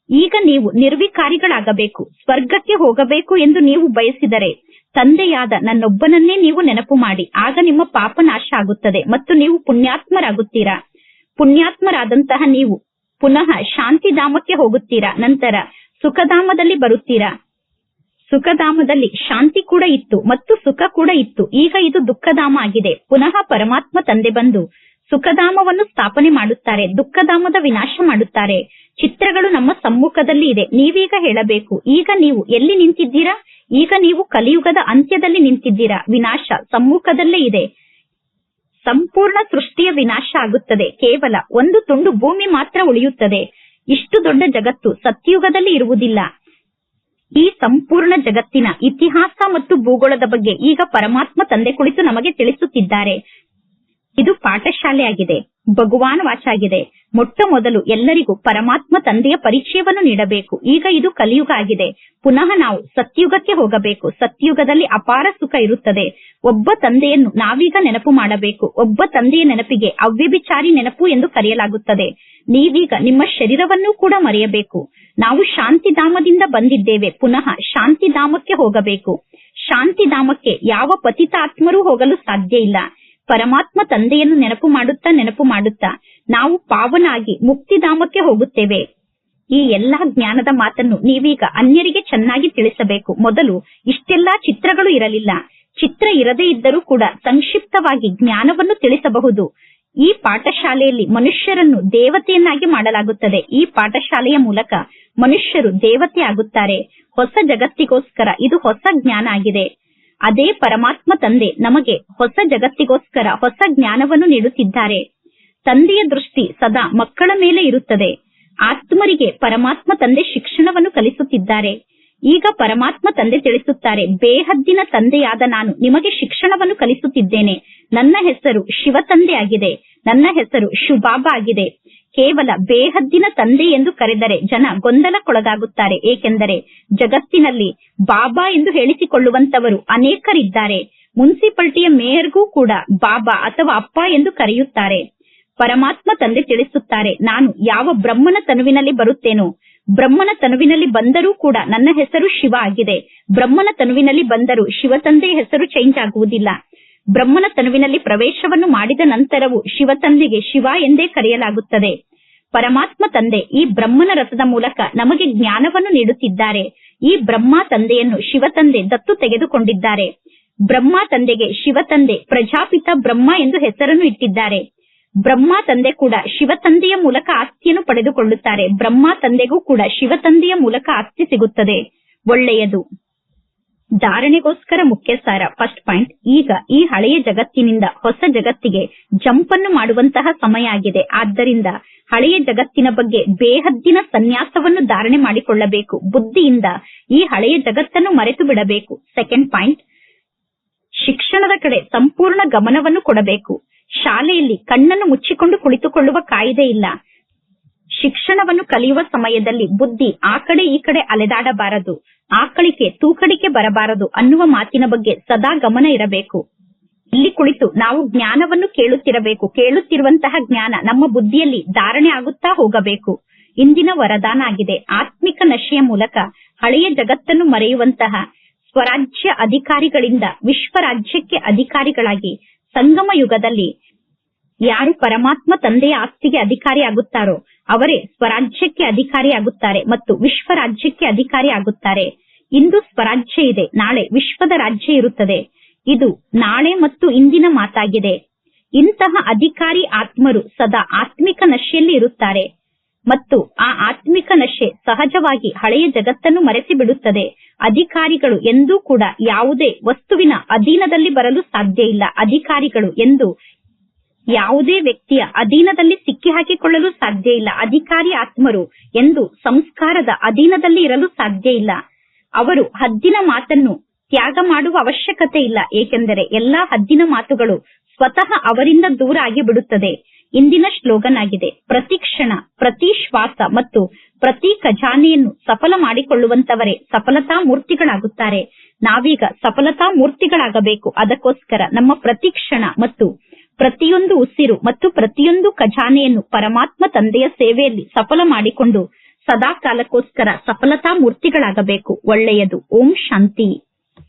ಈಗ ನೀವು ನಿರ್ವಿಕಾರಿಗಳಾಗಬೇಕು. ಸ್ವರ್ಗಕ್ಕೆ ಹೋಗಬೇಕು ಎಂದು ನೀವು ಬಯಸಿದರೆ ತಂದೆಯಾದ ನನ್ನೊಬ್ಬನನ್ನೇ ನೀವು ನೆನಪು ಮಾಡಿ. ಆಗ ನಿಮ್ಮ ಪಾಪ ನಾಶ ಆಗುತ್ತದೆ ಮತ್ತು ನೀವು ಪುಣ್ಯಾತ್ಮರಾಗುತ್ತೀರಾ? ಪುಣ್ಯಾತ್ಮರಾದಂತಹ ನೀವು ಪುನಃ ಶಾಂತಿಧಾಮಕ್ಕೆ ಹೋಗುತ್ತೀರಾ? ನಂತರ ಸುಖಧಾಮದಲ್ಲಿ ಬರುತ್ತೀರಾ? ಸುಖಧಾಮದಲ್ಲಿ ಶಾಂತಿ ಕೂಡ ಇತ್ತು ಮತ್ತು ಸುಖ ಕೂಡ ಇತ್ತು. ಈಗ ಇದು ದುಃಖಧಾಮ ಆಗಿದೆ. ಪುನಃ ಪರಮಾತ್ಮ ತಂದೆ ಬಂದು ಸುಖಧಾಮವನ್ನು ಸ್ಥಾಪನೆ ಮಾಡುತ್ತಾರೆ, ದುಃಖಧಾಮದ ವಿನಾಶ ಮಾಡುತ್ತಾರೆ. ಚಿತ್ರಗಳು ನಮ್ಮ ಸಮ್ಮುಖದಲ್ಲಿ ಇದೆ. ನೀವೀಗ ಹೇಳಬೇಕು, ಈಗ ನೀವು ಎಲ್ಲಿ ನಿಂತಿದ್ದೀರಾ? ಈಗ ನೀವು ಕಲಿಯುಗದ ಅಂತ್ಯದಲ್ಲಿ ನಿಂತಿದ್ದೀರಾ? ವಿನಾಶ ಸಮ್ಮುಖದಲ್ಲೇ ಇದೆ. ಸಂಪೂರ್ಣ ಸೃಷ್ಟಿಯ ವಿನಾಶ ಆಗುತ್ತದೆ. ಕೇವಲ ಒಂದು ತುಂಡು ಭೂಮಿ ಮಾತ್ರ ಉಳಿಯುತ್ತದೆ. ಇಷ್ಟು ದೊಡ್ಡ ಜಗತ್ತು ಸತ್ಯುಗದಲ್ಲಿ ಇರುವುದಿಲ್ಲ. ಈ ಸಂಪೂರ್ಣ ಜಗತ್ತಿನ ಇತಿಹಾಸ ಮತ್ತು ಭೂಗೋಳದ ಬಗ್ಗೆ ಈಗ ಪರಮಾತ್ಮ ತಂದೆ ಕುಳಿತು ನಮಗೆ ತಿಳಿಸುತ್ತಿದ್ದಾರೆ. ಇದು ಪಾಠಶಾಲೆಯಾಗಿದೆ. ಭಗವಾನ್ ವಾಚಾಗಿದೆ ಮೊಟ್ಟ ಮೊದಲು ಎಲ್ಲರಿಗೂ ಪರಮಾತ್ಮ ತಂದೆಯ ಪರಿಚಯವನ್ನು ನೀಡಬೇಕು. ಈಗ ಇದು ಕಲಿಯುಗ ಆಗಿದೆ. ಪುನಃ ನಾವು ಸತ್ಯುಗಕ್ಕೆ ಹೋಗಬೇಕು. ಸತ್ಯುಗದಲ್ಲಿ ಅಪಾರ ಸುಖ ಇರುತ್ತದೆ. ಒಬ್ಬ ತಂದೆಯನ್ನು ನಾವೀಗ ನೆನಪು ಮಾಡಬೇಕು. ಒಬ್ಬ ತಂದೆಯ ನೆನಪಿಗೆ ಅವ್ಯಭಿಚಾರಿ ನೆನಪು ಎಂದು ಕರೆಯಲಾಗುತ್ತದೆ. ನೀವೀಗ ನಿಮ್ಮ ಶರೀರವನ್ನು ಕೂಡ ಮರೆಯಬೇಕು. ನಾವು ಶಾಂತಿಧಾಮದಿಂದ ಬಂದಿದ್ದೇವೆ. ಪುನಃ ಶಾಂತಿಧಾಮಕ್ಕೆ ಹೋಗಬೇಕು. ಶಾಂತಿಧಾಮಕ್ಕೆ ಯಾವ ಪತಿತ ಆತ್ಮರೂ ಹೋಗಲು ಸಾಧ್ಯ ಇಲ್ಲ. ಪರಮಾತ್ಮ ತಂದೆಯನ್ನು ನೆನಪು ಮಾಡುತ್ತಾ ನೆನಪು ಮಾಡುತ್ತಾ ನಾವು ಪಾವನಾಗಿ ಮುಕ್ತಿಧಾಮಕ್ಕೆ ಹೋಗುತ್ತೇವೆ. ಈ ಎಲ್ಲಾ ಜ್ಞಾನದ ಮಾತನ್ನು ನೀವೀಗ ಅನ್ಯರಿಗೆ ಚೆನ್ನಾಗಿ ತಿಳಿಸಬೇಕು. ಮೊದಲು ಇಷ್ಟೆಲ್ಲಾ ಚಿತ್ರಗಳು ಇರಲಿಲ್ಲ. ಚಿತ್ರ ಇರದೇ ಇದ್ದರೂ ಕೂಡ ಸಂಕ್ಷಿಪ್ತವಾಗಿ ಜ್ಞಾನವನ್ನು ತಿಳಿಸಬಹುದು. ಈ ಪಾಠಶಾಲೆಯಲ್ಲಿ ಮನುಷ್ಯರನ್ನು ದೇವತೆಯನ್ನಾಗಿ ಮಾಡಲಾಗುತ್ತದೆ. ಈ ಪಾಠಶಾಲೆಯ ಮೂಲಕ ಮನುಷ್ಯರು ದೇವತೆ ಆಗುತ್ತಾರೆ. ಹೊಸ ಜಗತ್ತಿಗೋಸ್ಕರ ಇದು ಹೊಸ ಜ್ಞಾನ ಆಗಿದೆ. ಅದೇ ಪರಮಾತ್ಮ ತಂದೆ ನಮಗೆ ಹೊಸ ಜಗತ್ತಿಗೋಸ್ಕರ ಹೊಸ ಜ್ಞಾನವನ್ನು ನೀಡುತ್ತಿದ್ದಾರೆ. ತಂದೆಯ ದೃಷ್ಟಿ ಸದಾ ಮಕ್ಕಳ ಮೇಲೆ ಇರುತ್ತದೆ. ಆತ್ಮರಿಗೆ ಪರಮಾತ್ಮ ತಂದೆ ಶಿಕ್ಷಣವನ್ನು ಕಲಿಸುತ್ತಿದ್ದಾರೆ. ಈಗ ಪರಮಾತ್ಮ ತಂದೆ ತಿಳಿಸುತ್ತಾರೆ, ಬೇಹದ್ದಿನ ತಂದೆಯಾದ ನಾನು ನಿಮಗೆ ಶಿಕ್ಷಣವನ್ನು ಕಲಿಸುತ್ತಿದ್ದೇನೆ. ನನ್ನ ಹೆಸರು ಶಿವ ತಂದೆ ಆಗಿದೆ. ನನ್ನ ಹೆಸರು ಶುಭಾಬಾ ಆಗಿದೆ. ಕೇವಲ ಬೇಹದ್ದಿನ ತಂದೆ ಎಂದು ಕರೆದರೆ ಜನ ಗೊಂದಲಕ್ಕೊಳಗಾಗುತ್ತಾರೆ. ಏಕೆಂದರೆ ಜಗತ್ತಿನಲ್ಲಿ ಬಾಬಾ ಎಂದು ಹೇಳಿಸಿಕೊಳ್ಳುವಂತವರು ಅನೇಕರಿದ್ದಾರೆ. ಮುನ್ಸಿಪಾಲ್ಟಿಯ ಮೇಯರ್ಗೂ ಕೂಡ ಬಾಬಾ ಅಥವಾ ಅಪ್ಪ ಎಂದು ಕರೆಯುತ್ತಾರೆ. ಪರಮಾತ್ಮ ತಂದೆ ತಿಳಿಸುತ್ತಾರೆ, ನಾನು ಯಾವ ಬ್ರಹ್ಮನ ತನುವಿನಲ್ಲಿ ಬರುತ್ತೇನೋ, ಬ್ರಹ್ಮನ ತನುವಿನಲ್ಲಿ ಬಂದರೂ ಕೂಡ ನನ್ನ ಹೆಸರು ಶಿವ ಆಗಿದೆ. ಬ್ರಹ್ಮನ ತನುವಿನಲ್ಲಿ ಬಂದರೂ ಶಿವ ತಂದೆಯ ಹೆಸರು ಚೇಂಜ್ ಆಗುವುದಿಲ್ಲ. ಬ್ರಹ್ಮನ ತನುವಿನಲ್ಲಿ ಪ್ರವೇಶವನ್ನು ಮಾಡಿದ ನಂತರವೂ ಶಿವ ತಂದೆಗೆ ಶಿವ ಎಂದೇ ಕರೆಯಲಾಗುತ್ತದೆ. ಪರಮಾತ್ಮ ತಂದೆ ಈ ಬ್ರಹ್ಮನ ರಥದ ಮೂಲಕ ನಮಗೆ ಜ್ಞಾನವನ್ನು ನೀಡುತ್ತಿದ್ದಾರೆ. ಈ ಬ್ರಹ್ಮ ತಂದೆಯನ್ನು ಶಿವ ತಂದೆ ದತ್ತು ತೆಗೆದುಕೊಂಡಿದ್ದಾರೆ. ಬ್ರಹ್ಮ ತಂದೆಗೆ ಶಿವ ತಂದೆ ಪ್ರಜಾಪಿತ ಬ್ರಹ್ಮ ಎಂದು ಹೆಸರನ್ನು ಇಟ್ಟಿದ್ದಾರೆ. ಬ್ರಹ್ಮ ತಂದೆ ಕೂಡ ಶಿವ ತಂದೆಯ ಮೂಲಕ ಆಸ್ತಿಯನ್ನು ಪಡೆದುಕೊಳ್ಳುತ್ತಾರೆ. ಬ್ರಹ್ಮ ತಂದೆಗೂ ಕೂಡ ಶಿವ ತಂದೆಯ ಮೂಲಕ ಆಸ್ತಿ ಸಿಗುತ್ತದೆ. ಒಳ್ಳೆಯದು. ಧಾರಣೆಗೋಸ್ಕರ ಮುಖ್ಯ ಸಾರ ಫಸ್ಟ್ ಪಾಯಿಂಟ್ ಈಗ ಈ ಹಳೆಯ ಜಗತ್ತಿನಿಂದ ಹೊಸ ಜಗತ್ತಿಗೆ ಜಂಪ್ ಅನ್ನು ಮಾಡುವಂತಹ ಸಮಯ ಆಗಿದೆ. ಆದ್ದರಿಂದ ಹಳೆಯ ಜಗತ್ತಿನ ಬಗ್ಗೆ ಬೇಹದ್ದಿನ ಸನ್ಯಾಸವನ್ನು ಧಾರಣೆ ಮಾಡಿಕೊಳ್ಳಬೇಕು. ಬುದ್ಧಿಯಿಂದ ಈ ಹಳೆಯ ಜಗತ್ತನ್ನು ಮರೆತು ಬಿಡಬೇಕು. ಸೆಕೆಂಡ್ ಪಾಯಿಂಟ್ ಶಿಕ್ಷಣದ ಕಡೆ ಸಂಪೂರ್ಣ ಗಮನವನ್ನು ಕೊಡಬೇಕು. ಶಾಲೆಯಲ್ಲಿ ಕಣ್ಣನ್ನು ಮುಚ್ಚಿಕೊಂಡು ಕುಳಿತುಕೊಳ್ಳುವ ಕಾಯಿದೆ ಇಲ್ಲ. ಶಿಕ್ಷಣವನ್ನು ಕಲಿಯುವ ಸಮಯದಲ್ಲಿ ಬುದ್ಧಿ ಆ ಕಡೆ ಈ ಕಡೆ ಅಲೆದಾಡಬಾರದು. ಆಕಳಿಕೆ, ತೂಕಡಿಕೆ ಬರಬಾರದು ಅನ್ನುವ ಮಾತಿನ ಬಗ್ಗೆ ಸದಾ ಗಮನ ಇರಬೇಕು. ಇಲ್ಲಿ ಕುಳಿತು ನಾವು ಜ್ಞಾನವನ್ನು ಕೇಳುತ್ತಿರಬೇಕು. ಕೇಳುತ್ತಿರುವಂತಹ ಜ್ಞಾನ ನಮ್ಮ ಬುದ್ಧಿಯಲ್ಲಿ ಧಾರಣೆ ಆಗುತ್ತಾ ಹೋಗಬೇಕು. ಇಂದಿನ ವರದಾನ ಆಗಿದೆ ಆತ್ಮಿಕ ನಶೆಯ ಮೂಲಕ ಹಳೆಯ ಜಗತ್ತನ್ನು ಮರೆಯುವಂತಹ ಸ್ವರಾಜ್ಯ ಅಧಿಕಾರಿಗಳಿಂದ ವಿಶ್ವ ರಾಜ್ಯಕ್ಕೆ ಅಧಿಕಾರಿಗಳಾಗಿ ಸಂಗಮ ಯುಗದಲ್ಲಿ ಯಾರು ಪರಮಾತ್ಮ ತಂದೆಯ ಆಸ್ತಿಗೆ ಅಧಿಕಾರಿ ಆಗುತ್ತಾರೋ ಅವರೇ ಸ್ವರಾಜ್ಯಕ್ಕೆ ಅಧಿಕಾರಿ ಆಗುತ್ತಾರೆ ಮತ್ತು ವಿಶ್ವ ರಾಜ್ಯಕ್ಕೆ ಅಧಿಕಾರಿ ಆಗುತ್ತಾರೆ ಇಂದು ಸ್ವರಾಜ್ಯ ಇದೆ, ನಾಳೆ ವಿಶ್ವದ ರಾಜ್ಯ ಇರುತ್ತದೆ. ಇದು ನಾಳೆ ಮತ್ತು ಇಂದಿನ ಮಾತಾಗಿದೆ. ಇಂತಹ ಅಧಿಕಾರಿ ಆತ್ಮರು ಸದಾ ಆತ್ಮಿಕ ನಶೆಯಲ್ಲಿ ಇರುತ್ತಾರೆ. ಮತ್ತು ಆ ಆತ್ಮಿಕ ನಶೆ ಸಹಜವಾಗಿ ಹಳೆಯ ಜಗತ್ತನ್ನು ಮರೆಸಿ ಬಿಡುತ್ತದೆ ಅಧಿಕಾರಿಗಳು ಎಂದೂ ಕೂಡ ಯಾವುದೇ ವಸ್ತುವಿನ ಅಧೀನದಲ್ಲಿ ಬರಲು ಸಾಧ್ಯ ಇಲ್ಲ. ಅಧಿಕಾರಿಗಳು ಎಂದು ಯಾವುದೇ ವ್ಯಕ್ತಿಯ ಅಧೀನದಲ್ಲಿ ಸಿಕ್ಕಿ ಹಾಕಿಕೊಳ್ಳಲು ಸಾಧ್ಯ ಇಲ್ಲ. ಅಧಿಕಾರಿ ಆತ್ಮರು ಎಂದು ಸಂಸ್ಕಾರದ ಅಧೀನದಲ್ಲಿ ಇರಲು ಸಾಧ್ಯ ಇಲ್ಲ. ಅವರು ಹದ್ದಿನ ಮಾತನ್ನು ತ್ಯಾಗ ಮಾಡುವ ಅವಶ್ಯಕತೆ ಇಲ್ಲ. ಏಕೆಂದರೆ ಎಲ್ಲಾ ಹದ್ದಿನ ಮಾತುಗಳು ಸ್ವತಃ ಅವರಿಂದ ದೂರ ಆಗಿ ಬಿಡುತ್ತದೆ. ಇಂದಿನ ಶ್ಲೋಗನ್ ಆಗಿದೆ. ಪ್ರತಿ ಕ್ಷಣ, ಪ್ರತಿ ಶ್ವಾಸ ಮತ್ತು ಪ್ರತಿ ಖಜಾನೆಯನ್ನು ಸಫಲ ಮಾಡಿಕೊಳ್ಳುವಂತವರೇ ಸಫಲತಾ ಮೂರ್ತಿಗಳಾಗುತ್ತಾರೆ. ನಾವೀಗ ಸಫಲತಾ ಮೂರ್ತಿಗಳಾಗಬೇಕು. ಅದಕ್ಕೋಸ್ಕರ ನಮ್ಮ ಪ್ರತಿ ಕ್ಷಣ ಮತ್ತು ಪ್ರತಿಯೊಂದು ಉಸಿರು ಮತ್ತು ಪ್ರತಿಯೊಂದು ಖಜಾನೆಯನ್ನು ಪರಮಾತ್ಮ ತಂದೆಯ ಸೇವೆಯಲ್ಲಿ ಸಫಲ ಮಾಡಿಕೊಂಡು ಸದಾ ಕಾಲಕ್ಕೋಸ್ಕರ ಸಫಲತಾ ಮೂರ್ತಿಗಳಾಗಬೇಕು. ಒಳ್ಳೆಯದು. ಓಂ ಶಾಂತಿ.